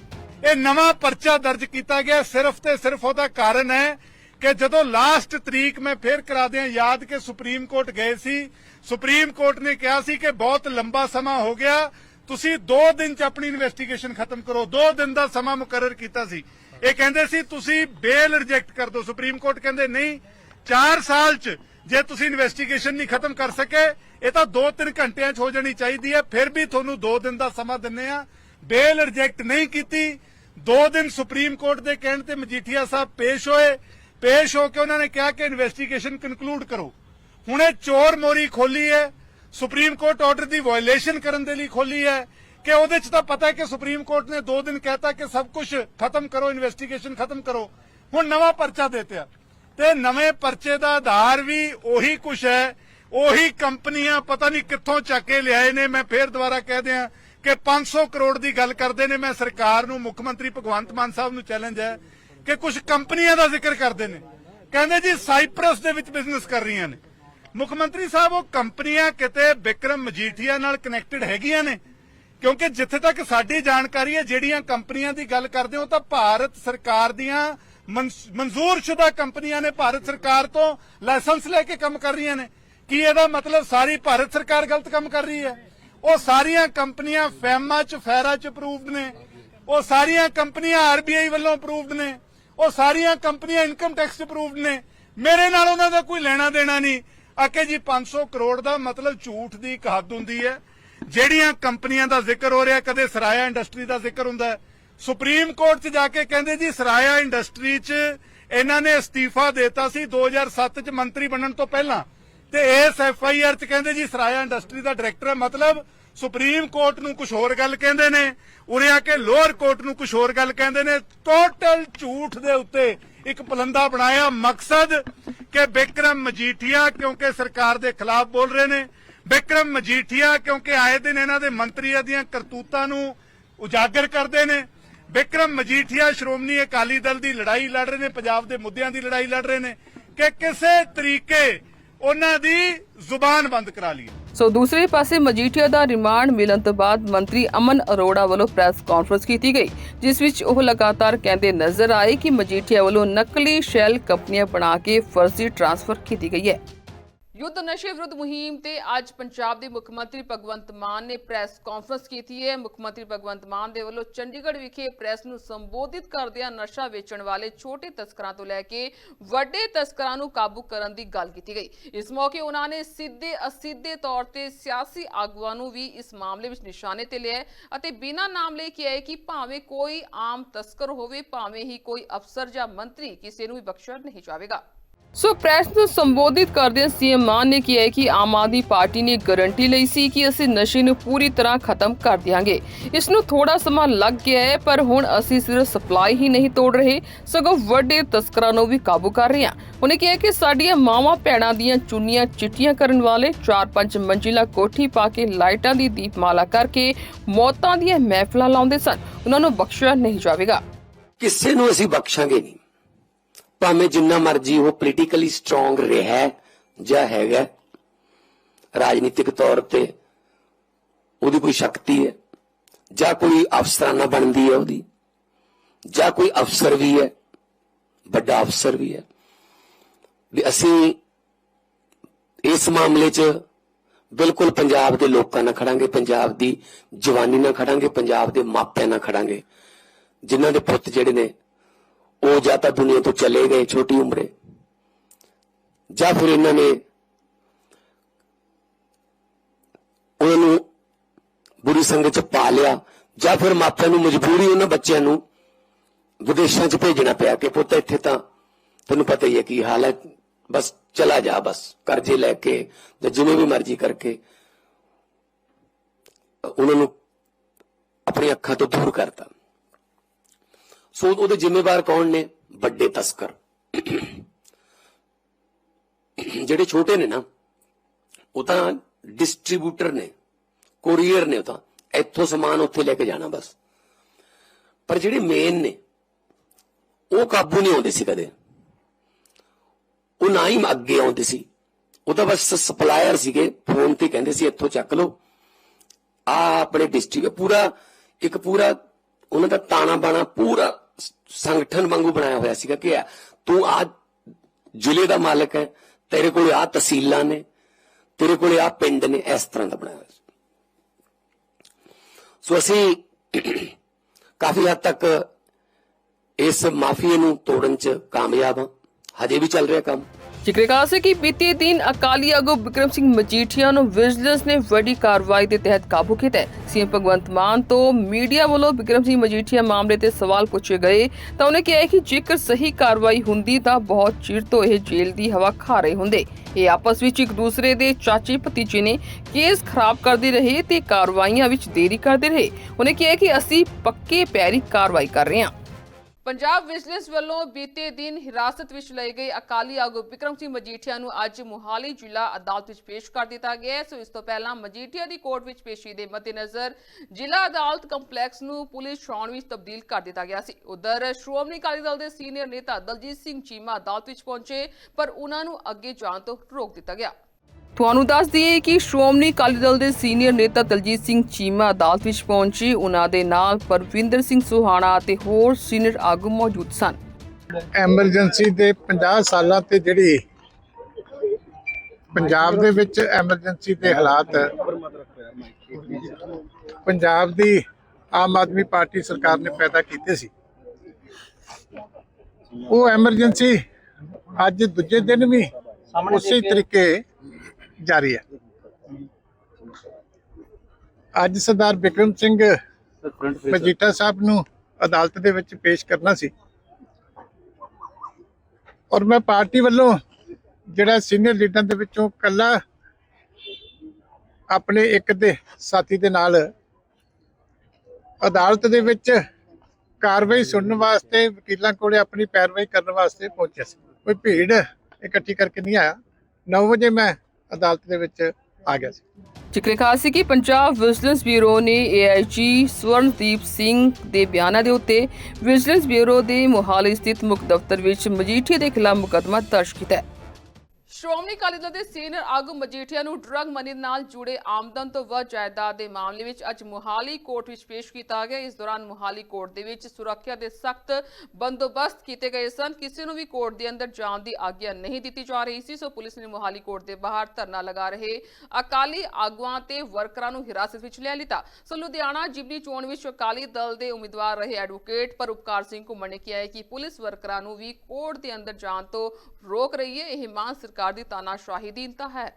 ਇਹ ਨਵਾਂ ਪਰਚਾ ਦਰਜ ਕੀਤਾ ਗਿਆ। ਸਿਰਫ ਤੇ ਸਿਰਫ ਉਹਦਾ ਕਾਰਨ ਹੈ ਕਿ ਜਦੋਂ ਲਾਸਟ ਤਰੀਕ ਮੈਂ ਫੇਰ ਕਰਾ ਦਿਆਂ, ਯਾਦ ਕਿ ਸੁਪਰੀਮ ਕੋਰਟ ਗਏ ਸੀ। ਸੁਪਰੀਮ ਕੋਰਟ ਨੇ ਕਿਹਾ ਸੀ ਕਿ ਬਹੁਤ ਲੰਬਾ ਸਮਾਂ ਹੋ ਗਿਆ। ਤੁਸੀਂ 2 ਦਿਨ ਚ ਆਪਣੀ ਇਨਵੈਸਟੀਗੇਸ਼ਨ ਖਤਮ ਕਰੋ। 2 ਦਿਨ ਦਾ ਸਮਾਂ ਮੁਕਰਰ ਕੀਤਾ ਸੀ। ਇਹ ਕਹਿੰਦੇ ਸੀ, ਤੁਸੀਂ ਬੇਲ ਰਿਜੈਕਟ ਕਰ ਦਿਓ। ਸੁਪਰੀਮ ਕੋਰਟ ਕਹਿੰਦੇ, ਨਹੀਂ 4 ਸਾਲ ਚ ਜੇ ਤੁਸੀਂ ਇਨਵੈਸਟੀਗੇਸ਼ਨ ਨਹੀਂ ਖਤਮ ਕਰ ਸਕੇ, ਇਹ ਤਾਂ 2-3 ਘੰਟਿਆਂ ਚ ਹੋ ਜਾਣੀ ਚਾਹੀਦੀ ਹੈ, ਫਿਰ ਵੀ ਤੁਹਾਨੂੰ 2 ਦਿਨ ਦਾ ਸਮਾਂ ਦਿੰਨੇ ਆ। ਬੇਲ ਰਿਜੈਕਟ ਨਹੀਂ ਕੀਤੀ। 2 ਦਿਨ ਸੁਪਰੀਮ ਕੋਰਟ ਦੇ ਕਹਿਣ ਤੇ ਮਜੀਠੀਆ ਸਾਹਿਬ ਪੇਸ਼ ਹੋਏ। ਪੇਸ਼ ਹੋ ਕੇ ਉਹਨਾਂ ਨੇ ਕਿਹਾ ਕਿ ਇਨਵੈਸਟੀਗੇਸ਼ਨ ਕਨਕਲੂਡ ਕਰੋ। ਹੁਣ ਇਹ ਚੋਰ ਮੋਰੀ ਖੋਲੀ ਹੈ। ਸੁਪਰੀਮ ਕੋਰਟ ਆਰਡਰ ਦੀ ਵਾਇਲੇਸ਼ਨ ਕਰਨ ਦੇ ਲਈ ਖੋਲੀ ਹੈ। ਕਿ ਉਹਦੇ ਚ ਤਾਂ ਪਤਾ ਹੈ ਕਿ ਸੁਪਰੀਮ ਕੋਰਟ ਨੇ 2 ਦਿਨ ਕਹਿਤਾ ਕਿ ਸਭ ਕੁਝ ਖਤਮ ਕਰੋ ਇਨਵੈਸਟੀਗੇਸ਼ਨ ਖਤਮ ਕਰੋ। ਹੁਣ ਨਵਾਂ ਪਰਚਾ ਦੇਤਿਆ ਤੇ ਨਵੇਂ ਪਰਚੇ ਦਾ ਆਧਾਰ ਵੀ ਉਹੀ ਕੁਛ ਹੈ। ਉਹੀ ਕੰਪਨੀਆਂ ਪਤਾ ਨਹੀਂ ਕਿੱਥੋਂ ਚੱਕ ਕੇ ਲਿਆਏ ਨੇ। ਮੈਂ ਫੇਰ ਦੁਬਾਰਾ ਕਹਿ ਦਿਆਂ ਕਿ 500 ਕਰੋੜ ਦੀ ਗੱਲ ਕਰਦੇ ਨੇ। ਮੈਂ ਸਰਕਾਰ ਨੂੰ, ਮੁੱਖ ਮੰਤਰੀ ਭਗਵੰਤ ਮਾਨ ਸਾਹਿਬ ਨੂੰ ਚੈਲੰਜ ਹੈ ਕਿ ਕੁਝ ਕੰਪਨੀਆਂ ਦਾ ਜ਼ਿਕਰ ਕਰਦੇ ਨੇ। ਕਹਿੰਦੇ ਜੀ ਸਾਈਪ੍ਰਸ ਦੇ ਵਿੱਚ ਬਿਜ਼ਨਸ ਕਰ ਰਹੀਆਂ ਨੇ। ਮੁੱਖ ਮੰਤਰੀ ਸਾਹਿਬ, ਉਹ ਕੰਪਨੀਆਂ ਕਿਤੇ ਵਿਕਰਮ ਮਜੀਠੀਆ ਨਾਲ ਕਨੈਕਟਡ ਹੈਗੀਆਂ ਨੇ। ਕਿਉਂਕਿ ਜਿੱਥੇ ਤੱਕ ਸਾਡੀ ਜਾਣਕਾਰੀ ਹੈ, ਜਿਹੜੀਆਂ ਕੰਪਨੀਆਂ ਦੀ ਗੱਲ ਕਰਦੇ ਹੋ ਤਾਂ ਭਾਰਤ ਸਰਕਾਰ ਦੀਆਂ ਮਨਜ਼ੂਰਸ਼ੁਦਾ ਕੰਪਨੀਆਂ ਨੇ ਭਾਰਤ ਸਰਕਾਰ ਤੋਂ ਲਾਇਸੈਂਸ ਲੈ ਕੇ ਕੰਮ ਕਰ ਰਹੀਆਂ ਨੇ। ਕੀ ਇਹਦਾ ਮਤਲਬ ਸਾਰੀ ਭਾਰਤ ਸਰਕਾਰ ਗਲਤ ਕੰਮ ਕਰ ਰਹੀ ਹੈ? ਉਹ ਸਾਰੀਆਂ ਕੰਪਨੀਆਂ ਫੈਮਾ ਚ, ਫੈਰਾ ਚ ਅਪਰੂਵਡ ਨੇ। ਉਹ ਸਾਰੀਆਂ ਕੰਪਨੀਆਂ ਆਰਬੀਆਈ ਵੱਲੋਂ ਅਪਰੂਵਡ ਨੇ। ਉਹ ਸਾਰੀਆਂ ਕੰਪਨੀਆਂ ਇਨਕਮ ਟੈਕਸ ਅਪਰੂਵਡ ਨੇ। ਮੇਰੇ ਨਾਲ ਉਹਨਾਂ ਦਾ ਕੋਈ ਲੈਣਾ ਦੇਣਾ ਨਹੀਂ। ਆਕੇ ਜੀ 500 ਕਰੋੜ ਦਾ ਮਤਲਬ ਝੂਠ ਦੀ ਇੱਕ ਹੱਦ ਹੁੰਦੀ ਹੈ। ਜਿਹੜੀਆਂ ਕੰਪਨੀਆਂ ਦਾ ਜ਼ਿਕਰ ਹੋ ਰਿਹਾ, ਕਦੇ ਸਰਾਇਆ ਇੰਡਸਟਰੀ ਦਾ ਜ਼ਿਕਰ ਹੁੰਦਾ ਹੈ। ਸੁਪਰੀਮ ਕੋਰਟ 'ਚ ਜਾ ਕੇ ਕਹਿੰਦੇ ਜੀ ਸਰਾਇਆ ਇੰਡਸਟਰੀ 'ਚ ਇਹਨਾਂ ਨੇ ਅਸਤੀਫਾ ਦਿੱਤਾ ਸੀ 2007 'ਚ ਮੰਤਰੀ ਬਣਨ ਤੋਂ ਪਹਿਲਾਂ। ਤੇ ਇਸ ਐਫ ਆਈ ਆਰ 'ਚ ਕਹਿੰਦੇ ਜੀ ਸਰਾਇਆ ਇੰਡਸਟਰੀ ਦਾ ਡਾਇਰੈਕਟਰ ਹੈ। ਮਤਲਬ ਸੁਪਰੀਮ ਕੋਰਟ ਨੂੰ ਕੁਝ ਹੋਰ ਗੱਲ ਕਹਿੰਦੇ ਨੇ। ਉਰੇ ਆ ਕੇ ਲੋਅਰ ਕੋਰਟ ਨੂੰ ਕੁਝ ਹੋਰ ਗੱਲ ਕਹਿੰਦੇ ਨੇ। ਟੋਟਲ ਝੂਠ ਦੇ ਉੱਤੇ ਇੱਕ ਪਲੰਦਾ ਬਣਾਇਆ ਮਕਸਦ ਕਿ ਬਿਕਰਮ ਮਜੀਠੀਆ ਕਿਉਂਕਿ ਸਰਕਾਰ ਦੇ ਖਿਲਾਫ ਬੋਲ ਰਹੇ ਨੇ, ਬਿਕਰਮ ਮਜੀਠੀਆ ਕਿਉਂਕਿ ਆਏ ਦਿਨ ਇਹਨਾਂ ਦੇ ਮੰਤਰੀਆਂ ਦੀਆਂ ਕਰਤੂਤਾਂ ਨੂੰ ਉਜਾਗਰ ਕਰਦੇ ਨੇ ਬਿਕਰਮ ਮਜੀਠੀਆ, ਸ਼੍ਰੋਮਣੀ ਅਕਾਲੀ ਦਲ ਦੀ ਲੜਾਈ ਲੜ ਰਹੇ ਨੇ, ਪੰਜਾਬ ਦੇ ਮੁੱਦਿਆਂ ਦੀ ਲੜਾਈ ਲੜ ਰਹੇ ਨੇ ਕਿ ਕਿਸੇ ਤਰੀਕੇ ਉਹਨਾਂ ਦੀ ਜ਼ੁਬਾਨ ਬੰਦ ਕਰਾ ਲਈ ਸੋ ਦੂਸਰੇ ਪਾਸੇ ਮਜੀਠੀਆ ਦਾ ਰਿਮਾਂਡ ਮਿਲਣ ਤੋਂ ਬਾਅਦ ਮੰਤਰੀ ਅਮਨ ਅਰੋੜਾ ਵੱਲੋਂ ਪ੍ਰੈਸ ਕਾਨਫਰੰਸ ਕੀਤੀ ਗਈ, ਜਿਸ ਵਿੱਚ ਉਹ ਲਗਾਤਾਰ ਕਹਿੰਦੇ ਨਜ਼ਰ ਆਏ ਕਿ ਮਜੀਠੀਆ ਵੱਲੋਂ ਨਕਲੀ ਸ਼ੈਲ ਕੰਪਨੀਆਂ ਬਣਾ ਕੇ ਫਰਜ਼ੀ ਟ੍ਰਾਂਸਫਰ ਕੀਤੀ ਗਈ ਹੈ। ਯੁੱਧ ਨਸ਼ੇ ਵਿਰੁੱਧ ਮੁਹਿੰਮ ਤੇ ਅੱਜ ਪੰਜਾਬ ਦੇ ਮੁੱਖ ਮੰਤਰੀ ਭਗਵੰਤ ਮਾਨ ਨੇ ਪ੍ਰੈਸ ਕਾਨਫਰੰਸ ਕੀਤੀ ਹੈ। ਮੁੱਖ ਮੰਤਰੀ ਭਗਵੰਤ ਮਾਨ ਦੇ ਵੱਲੋਂ ਚੰਡੀਗੜ੍ਹ ਵਿਖੇ ਪ੍ਰੈਸ ਨੂੰ ਸੰਬੋਧਿਤ ਕਰਦਿਆਂ ਨਸ਼ਾ ਵੇਚਣ ਵਾਲੇ ਛੋਟੇ ਤਸਕਰਾਂ ਤੋਂ ਲੈ ਕੇ ਵੱਡੇ ਤਸਕਰਾਂ ਨੂੰ ਕਾਬੂ ਕਰਨ ਦੀ ਗੱਲ ਕੀਤੀ ਗਈ। ਇਸ ਮੌਕੇ ਉਹਨਾਂ ਨੇ ਸਿੱਧੇ ਅਸਿੱਧੇ ਤੌਰ ਤੇ ਸਿਆਸੀ ਆਗੂਆਂ ਨੂੰ ਵੀ ਇਸ ਮਾਮਲੇ ਵਿੱਚ ਨਿਸ਼ਾਨੇ ਤੇ ਲਿਆ ਅਤੇ ਬਿਨਾਂ ਨਾਮ ਲੈ ਕੇ ਆਏ ਕਿ ਭਾਵੇਂ ਕੋਈ ਆਮ ਤਸਕਰ ਹੋਵੇ, ਭਾਵੇਂ ਹੀ ਕੋਈ ਅਫਸਰ ਜਾਂ ਮੰਤਰੀ ਕਿਸੇ ਨੂੰ ਵੀ ਬਖਸ਼ਿਆ ਨਹੀਂ ਜਾਵੇਗਾ। ਸੋ ਪ੍ਰੈਸ ਨੂੰ ਸੰਬੋਧਿਤ ਕਰਦਿਆਂ ਸੀਐਮ ਮਾਨ ਨੇ ਕਿਹਾ ਕਿ ਆਮ ਆਦਮੀ ਪਾਰਟੀ ਨੇ ਗਾਰੰਟੀ ਲਈ ਸੀ ਕਿ ਅਸੀਂ ਨਸ਼ੇ ਨੂੰ ਪੂਰੀ ਤਰ੍ਹਾਂ ਖਤਮ ਕਰ ਦਿਆਂਗੇ। ਇਸ ਨੂੰ ਥੋੜਾ ਸਮਾਂ ਲੱਗ ਗਿਆ ਹੈ, ਪਰ ਹੁਣ ਅਸੀਂ ਸਿਰਫ ਸਪਲਾਈ ਹੀ ਨਹੀਂ ਤੋੜ ਰਹੇ, ਸਗੋਂ ਵੱਡੇ ਤਸਕਰਾਂ ਨੂੰ ਵੀ ਕਾਬੂ ਕਰ ਰਹੇ ਹਾਂ। ਉਹਨੇ ਕਿਹਾ ਕਿ ਸਾਡੀਆਂ ਮਾਵਾਂ ਭੈਣਾਂ ਦੀਆਂ ਚੁੰਨੀਆਂ ਚਿੱਟੀਆਂ ਕਰਨ ਵਾਲੇ 4-5 ਮੰਜ਼ਿਲਾ ਕੋਠੀ ਪਾ ਕੇ ਲਾਈਟਾਂ ਦੀ ਦੀਪਮਾਲਾ ਕਰਕੇ ਮੌਤਾਂ ਦੀਆਂ ਮਹਿਫਲਾਂ ਲਾਉਂਦੇ ਸਨ। ਉਹਨਾਂ ਨੂੰ ਬਖਸ਼ਿਆ ਨਹੀਂ ਜਾਵੇਗਾ। ਕਿਸੇ ਨੂੰ ਅਸੀਂ ਬਖਸ਼ਾਂਗੇ ਨਹੀਂ। ਭਾਵੇਂ ਜਿੰਨਾ ਮਰਜ਼ੀ ਉਹ ਪੋਲੀਟੀਕਲੀ ਸਟਰੋਂਗ ਰਿਹਾ ਜਾਂ ਹੈਗਾ ਰਾਜਨੀਤਿਕ ਤੌਰ ਤੇ ਉਹਦੀ ਕੋਈ ਸ਼ਕਤੀ ਹੈ, ਜਾਂ ਕੋਈ ਅਫਸਰਾਨਾ ਬਣਦੀ ਹੈ ਉਹਦੀ, ਜਾਂ ਕੋਈ ਅਫਸਰ ਵੀ ਹੈ, ਵੱਡਾ ਅਫਸਰ ਵੀ ਹੈ। ਵੀ ਅਸੀਂ ਇਸ ਮਾਮਲੇ 'ਚ ਬਿਲਕੁਲ ਪੰਜਾਬ ਦੇ ਲੋਕਾਂ ਨਾਲ ਖੜਾਂਗੇ, ਪੰਜਾਬ ਦੀ ਜਵਾਨੀ ਨਾਲ ਖੜਾਂਗੇ, ਪੰਜਾਬ ਦੇ ਮਾਪਿਆਂ ਨਾਲ ਖੜਾਂਗੇ, ਜਿਨ੍ਹਾਂ ਦੇ ਪੁੱਤ ਜਿਹੜੇ ਨੇ ਉਹ ਜਾਂ ਤਾਂ ਦੁਨੀਆ ਤੋਂ ਚਲੇ ਗਏ ਛੋਟੀ ਉਮਰੇ ਜਾਂ ਫਿਰ ਇਹਨਾਂ ਨੇ ਉਹਨਾਂ ਨੂੰ ਬੁਰੀ ਸੰਗਤ ਚ ਪਾ ਲਿਆ ਜਾਂ ਫਿਰ ਮਾਪਿਆਂ ਨੂੰ ਮਜਬੂਰੀ ਉਹਨਾਂ ਬੱਚਿਆਂ ਨੂੰ ਵਿਦੇਸ਼ਾਂ ਚ ਭੇਜਣਾ ਪਿਆ ਕਿ ਪੁੱਤ ਇੱਥੇ ਤਾਂ ਤੈਨੂੰ ਪਤਾ ਹੀ ਹੈ ਕੀ ਹਾਲ ਹੈ ਬਸ ਚਲਾ ਜਾ ਬਸ ਕਰਜ਼ੇ ਲੈ ਕੇ ਜਾਂ ਜਿਵੇਂ ਵੀ ਮਰਜ਼ੀ ਕਰਕੇ ਉਹਨਾਂ ਨੂੰ ਆਪਣੀ ਅੱਖਾਂ ਤੋਂ ਦੂਰ ਕਰਤਾ ਸੋ ਉਹਦੇ ਜ਼ਿੰਮੇਵਾਰ ਕੌਣ ਨੇ? ਵੱਡੇ ਤਸਕਰ। ਜਿਹੜੇ ਛੋਟੇ ਨੇ ਨਾ, ਉਹ ਤਾਂ ਡਿਸਟ੍ਰੀਬਿਊਟਰ ਨੇ ਕੋਰੀਅਰ ਨੇ ਉਹ ਤਾਂ। ਇੱਥੋਂ ਸਮਾਨ ਉੱਥੇ ਲੈ ਕੇ ਜਾਣਾ ਬਸ। ਪਰ ਜਿਹੜੇ ਮੇਨ ਨੇ, ਉਹ ਕਾਬੂ ਨਹੀਂ ਆਉਂਦੇ ਸੀ ਕਦੇ। ਉਹ ਨਾ ਹੀ ਅੱਗੇ ਆਉਂਦੇ ਸੀ। ਉਹ ਤਾਂ ਬਸ ਸਪਲਾਇਰ ਸੀਗੇ ਫੋਨ ਤੇ ਕਹਿੰਦੇ ਸੀ, ਇੱਥੋਂ ਚੱਕ ਲਓ। ਆ ਆਪਣੇ ਡਿਸਟ੍ਰਿਕਟ ਪੂਰਾ, ਇੱਕ ਪੂਰਾ, ਉਹਨਾਂ ਦਾ ਤਾਣਾ ਬਾਣਾ ਪੂਰਾ ਸੰਗਠਨ ਵਾਂਗੂ ਬਣਾਇਆ ਹੋਇਆ ਸੀਗਾ ਕਿ ਤੂੰ ਆ ਜ਼ਿਲ੍ਹੇ ਦਾ ਮਾਲਕ ਹੈ, ਤੇਰੇ ਕੋਲ ਆ ਤਹਿਸੀਲਾਂ ਨੇ, ਤੇਰੇ ਕੋਲ ਆ ਪਿੰਡ ਨੇ, ਇਸ ਤਰ੍ਹਾਂ ਦਾ ਬਣਾਇਆ ਹੋਇਆ ਸੀ। ਸੋ ਅਸੀਂ ਕਾਫੀ ਹੱਦ ਤੱਕ ਇਸ ਮਾਫੀਏ ਨੂੰ ਤੋੜਨ ਚ ਕਾਮਯਾਬ ਹਾਂ। ਹਜੇ ਵੀ ਚੱਲ ਰਿਹਾ ਕੰਮ। ਜ਼ਿਕਰ ਕਾਸੇ ਕਿ ਬੀਤੇ ਦਿਨ ਅਕਾਲੀ ਆਗੂ ਵਿਕਰਮ ਸਿੰਘ ਮਜੀਠੀਆ ਨੂੰ ਵਿਜੀਲੈਂਸ ਨੇ ਵੱਡੀ ਕਾਰਵਾਈ ਦੇ ਤਹਿਤ ਕਾਬੂ ਕੀਤਾ ਹੈ। ਸੀਐਮ ਭਗਵੰਤ ਮਾਨ ਤੋਂ ਮੀਡੀਆ ਵੱਲੋਂ ਵਿਕਰਮ ਸਿੰਘ ਮਜੀਠੀਆ ਮਾਮਲੇ ਤੇ ਸਵਾਲ ਪੁੱਛੇ ਗਏ ਤਾਂ ਉਹਨੇ ਕਿਹਾ ਕਿ ਜੇਕਰ ਸਹੀ ਕਾਰਵਾਈ ਹੁੰਦੀ ਤਾਂ ਬਹੁਤ ਚਿਰ ਤੋਂ ਇਹ ਜੇਲ੍ਹ ਦੀ ਹਵਾ ਖਾ ਰਹੇ ਹੁੰਦੇ। ਇਹ ਆਪਸ ਵਿੱਚ ਇੱਕ ਦੂਸਰੇ ਦੇ ਚਾਚੇ ਭਤੀਜੇ ਨੇ ਕੇਸ ਖਰਾਬ ਕਰਦੇ ਰਹੇ ਤੇ ਕਾਰਵਾਈਆਂ ਵਿੱਚ ਦੇਰੀ ਕਰਦੇ ਰਹੇ। ਉਹਨੇ ਕਿਹਾ ਕਿ ਅਸੀਂ ਪੱਕੇ ਪੈਰੀ ਕਾਰਵਾਈ ਕਰ ਰਹੇ ਹਾਂ। ਪੰਜਾਬ ਵਿਜੀਲੈਂਸ ਵੱਲੋਂ ਬੀਤੇ ਦਿਨ ਹਿਰਾਸਤ ਵਿੱਚ ਲਏ ਗਏ ਅਕਾਲੀ ਆਗੂ ਵਿਕਰਮ ਸਿੰਘ ਮਜੀਠੀਆ ਨੂੰ ਅੱਜ ਮੁਹਾਲੀ ਜ਼ਿਲ੍ਹਾ ਅਦਾਲਤ ਵਿੱਚ ਪੇਸ਼ ਕਰ ਦਿੱਤਾ ਗਿਆ ਹੈ। ਸੋ ਇਸ ਤੋਂ ਪਹਿਲਾਂ ਮਜੀਠੀਆ ਦੀ ਕੋਰਟ ਵਿੱਚ ਪੇਸ਼ੀ ਦੇ ਮੱਦੇਨਜ਼ਰ ਜ਼ਿਲ੍ਹਾ ਅਦਾਲਤ ਕੰਪਲੈਕਸ ਨੂੰ ਪੁਲਿਸ ਛਾਉਣ ਵਿੱਚ ਤਬਦੀਲ ਕਰ ਦਿੱਤਾ ਗਿਆ ਸੀ। ਉਧਰ ਸ਼੍ਰੋਮਣੀ ਅਕਾਲੀ ਦਲ ਦੇ ਸੀਨੀਅਰ ਨੇਤਾ ਦਲਜੀਤ ਸਿੰਘ ਚੀਮਾ ਅਦਾਲਤ ਵਿੱਚ ਪਹੁੰਚੇ, ਪਰ ਉਹਨਾਂ ਨੂੰ ਅੱਗੇ ਜਾਣ ਤੋਂ ਰੋਕ ਦਿੱਤਾ ਗਿਆ। ਤੁਹਾਨੂੰ ਦੱਸ ਦਈਏ ਕਿ ਸ਼੍ਰੋਮਣੀ ਅਕਾਲੀ ਦਲ ਦੇ ਸੀਨੀਅਰ ਨੇਤਾ ਦਲਜੀਤ ਸਿੰਘ ਚੀਮਾ ਅਦਾਲਤ ਵਿੱਚ ਪਹੁੰਚੇ। ਉਹਨਾਂ ਦੇ ਨਾਲ ਪਰਵਿੰਦਰ ਸਿੰਘ ਸੁਹਾਣਾ ਅਤੇ ਹੋਰ ਸੀਨੀਅਰ ਆਗੂ ਮੌਜੂਦ ਸਨ। ਐਮਰਜੈਂਸੀ ਦੇ 50 ਸਾਲਾਂ ਤੇ ਜਿਹੜੀ ਪੰਜਾਬ ਦੇ ਵਿੱਚ ਐਮਰਜੈਂਸੀ ਦੇ ਹਾਲਾਤ ਪੰਜਾਬ ਦੀ ਆਮ ਆਦਮੀ ਪਾਰਟੀ ਸਰਕਾਰ ਨੇ ਪੈਦਾ ਕੀਤੇ ਸੀ। ਉਹ ਐਮਰਜੈਂਸੀ ਅੱਜ ਦੂਜੇ ਦਿਨ ਵੀ ਉਸੇ ਤਰੀਕੇ ਜਾਰੀ ਹੈ। ਅੱਜ ਸਰਦਾਰ ਬਿਕਰਮ ਸਿੰਘ ਮਜੀਠਾ ਸਾਹਿਬ ਨੂੰ ਅਦਾਲਤ ਦੇ ਵਿੱਚ ਪੇਸ਼ ਕਰਨਾ ਸੀ। ਔਰ ਮੈਂ ਪਾਰਟੀ ਵੱਲੋਂ ਜਿਹੜਾ ਸੀਨੀਅਰ ਲੀਡਰਾਂ ਦੇ ਵਿੱਚੋਂ ਕੱਲਾ ਆਪਣੇ ਇੱਕ ਦੇ ਸਾਥੀ ਦੇ ਨਾਲ ਅਦਾਲਤ ਦੇ ਵਿੱਚ ਕਾਰਵਾਈ ਸੁਣਨ ਵਾਸਤੇ ਵਕੀਲਾਂ ਕੋਲੇ ਆਪਣੀ ਪੈਰਵਾਈ ਕਰਨ ਵਾਸਤੇ ਪਹੁੰਚਿਆ ਸੀ। ਕੋਈ ਭੀੜ ਇਕੱਠੀ ਕਰਕੇ ਨਹੀਂ ਆਇਆ। 9 ਵਜੇ ਮੈਂ ਅਦਾਲਤ ਦੇ ਵਿੱਚ ਆ ਗਿਆ ਸੀ। ਜ਼ਿਕਰ ਖਾਸ ਸੀ ਕਿ ਪੰਜਾਬ ਵਿਜੀਲੈਂਸ ਬਿਊਰੋ ਨੇ ਏਆਈਜੀ ਸਵਰਨਦੀਪ ਸਿੰਘ ਦੇ ਬਿਆਨਾਂ ਦੇ ਉੱਤੇ ਵਿਜੀਲੈਂਸ ਬਿਊਰੋ ਦੇ ਮੁਹਾਲੀ ਸਥਿਤ ਮੁੱਖ ਦਫ਼ਤਰ ਵਿੱਚ ਮਜੀਠੀਆ ਦੇ ਖਿਲਾਫ ਮੁਕੱਦਮਾ ਦਰਜ ਕੀਤਾ ਹੈ। ਸ਼੍ਰੋਮਣੀ ਅਕਾਲੀ ਦਲ ਦੇ ਸੀਨੀਅਰ ਆਗੂ ਮਜੀਠੀਆ ਨੂੰ ਡਰੱਗ ਮਨੀ ਨਾਲ ਜੁੜੇ ਆਮਦਨ ਤੋਂ ਵੱਧ ਜਾਇਦਾਦ ਦੇ ਮਾਮਲੇ ਵਿੱਚ ਅੱਜ ਮੁਹਾਲੀ ਕੋਰਟ ਵਿੱਚ ਪੇਸ਼ ਕੀਤਾ ਗਿਆ। ਇਸ ਦੌਰਾਨ ਮੁਹਾਲੀ ਕੋਰਟ ਦੇ ਵਿੱਚ ਸੁਰੱਖਿਆ ਦੇ ਸਖਤ ਬੰਦੋਬਸਤ ਕੀਤੇ ਗਏ ਸਨ। ਕਿਸੇ ਨੂੰ ਵੀ ਕੋਰਟ ਦੇ ਅੰਦਰ ਜਾਣ ਦੀ ਆਗਿਆ ਨਹੀਂ ਦਿੱਤੀ ਜਾ ਰਹੀ ਸੀ, ਸੋ ਪੁਲਿਸ ਨੇ ਮੁਹਾਲੀ ਕੋਰਟ ਦੇ ਬਾਹਰ ਧਰਨਾ ਲਗਾ ਰਹੇ ਅਕਾਲੀ ਆਗੂਆਂ ਤੇ ਵਰਕਰਾਂ ਨੂੰ ਹਿਰਾਸਤ ਵਿੱਚ ਲੈ ਲਿੱਤਾ। ਸੋ ਲੁਧਿਆਣਾ ਜਿਮਨੀ ਚੋਣ ਵਿੱਚ ਅਕਾਲੀ ਦਲ ਦੇ ਉਮੀਦਵਾਰ ਰਹੇ ਐਡਵੋਕੇਟ ਪਰਉਪਕਾਰ ਸਿੰਘ ਘੁੰਮਣ ਨੇ ਕਿਹਾ ਹੈ ਕਿ ਪੁਲਿਸ ਵਰਕਰਾਂ ਨੂੰ ਵੀ ਕੋਰਟ ਦੇ ਅੰਦਰ ਜਾਣ ਤੋਂ ਰੋਕ ਰਹੀ ਹੈ। ਇਹ ਮਾਨ ਸਰਕਾਰ ਦੀ ਤਾਨਾਸ਼ਾਹੀ ਦੀ ਇੰਤਾ ਹੈ।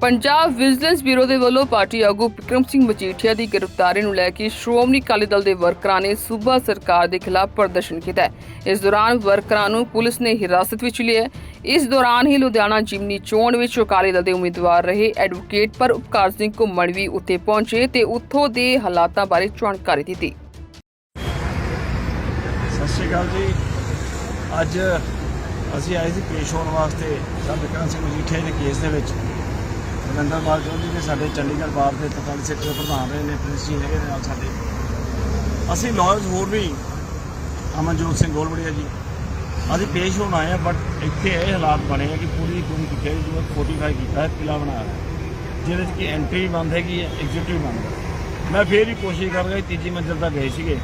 ਪੰਜਾਬ ਵਿਜੀਲੈਂਸ ਬਿਊਰੋ ਦੇ ਵੱਲੋਂ ਪਾਰਟੀ ਆਗੂ ਵਿਕਰਮ ਸਿੰਘ ਮਜੀਠੀਆ ਦੀ ਗ੍ਰਿਫਤਾਰੀ ਨੂੰ ਲੈ ਕੇ ਸ਼੍ਰੋਮਣੀ ਅਕਾਲੀ ਦਲ ਦੇ ਵਰਕਰਾਂ ਨੇ ਸੂਬਾ ਸਰਕਾਰ ਦੇ ਖਿਲਾਫ ਪ੍ਰਦਰਸ਼ਨ ਕੀਤਾ ਇਸ ਦੌਰਾਨ ਵਰਕਰਾਂ ਨੂੰ ਪੁਲਿਸ ਨੇ ਹਿਰਾਸਤ ਵਿੱਚ ਲਿਆ ਇਸ ਦੌਰਾਨ ਹੀ ਲੁਧਿਆਣਾ ਜਿਮਨੀ ਚੋਣ ਵਿੱਚ ਅਕਾਲੀ ਦਲ ਦੇ ਉਮੀਦਵਾਰ ਰਹੇ ਐਡਵੋਕੇਟ ਪਰ ਉਪਕਾਰ ਸਿੰਘ ਘੁੰਮਣ ਵੀ ਉੱਥੇ ਪਹੁੰਚੇ ਤੇ ਉੱਥੋਂ ਦੇ ਹਾਲਾਤਾਂ ਬਾਰੇ ਜਾਣਕਾਰੀ ਦਿੱਤੀ। ਸਤਿ ਸ਼੍ਰੀ ਅਕਾਲ ਜੀ। ਅੱਜ ਅਸੀਂ ਆਏ ਸੀ ਪੇਸ਼ ਹੋਣ ਵਾਸਤੇ ਸਰ ਵਿਕਰਮ ਸਿੰਘ ਮਜੀਠੀਆ ਦੇ ਕੇਸ ਦੇ ਵਿੱਚ। ਰਵਿੰਦਰ ਪਾਲ ਚੌਧਰੀ ਨੇ ਸਾਡੇ ਚੰਡੀਗੜ੍ਹ ਬਾਰ ਦੇ 43 ਸੈਕਟਰ ਦੇ ਪ੍ਰਧਾਨ ਰਹੇ ਨੇ, ਪ੍ਰਿੰਸ ਜੀ ਹੈਗੇ ਨੇ ਨਾਲ ਸਾਡੇ। ਅਸੀਂ ਲਾਇਰਸ ਹੋਰ ਵੀ, ਅਮਨਜੋਤ ਸਿੰਘ ਗੋਲਵੜੀਆ ਜੀ, ਅਸੀਂ ਪੇਸ਼ ਹੋਣ ਆਏ ਆ ਬਟ ਇੱਥੇ ਇਹ ਹਾਲਾਤ ਬਣੇ ਆ ਕਿ ਪੂਰੀ ਦੀ ਪੂਰੀ ਕਿਤੇ ਜੋ 45 ਕੀਤਾ ਹੈ, ਕਿਲਾ ਬਣਾਇਆ ਜਿਹਦੇ 'ਚ ਕਿ ਐਂਟਰੀ ਬੰਦ ਹੈਗੀ ਹੈ ਐਗਜ਼ਿਟ ਵੀ ਬੰਦ ਹੈ। ਮੈਂ ਫੇਰ ਵੀ ਕੋਸ਼ਿਸ਼ ਕਰ ਰਿਹਾ, ਤੀਜੀ ਮੰਜ਼ਿਲ ਤੱਕ ਗਏ ਸੀਗੇ,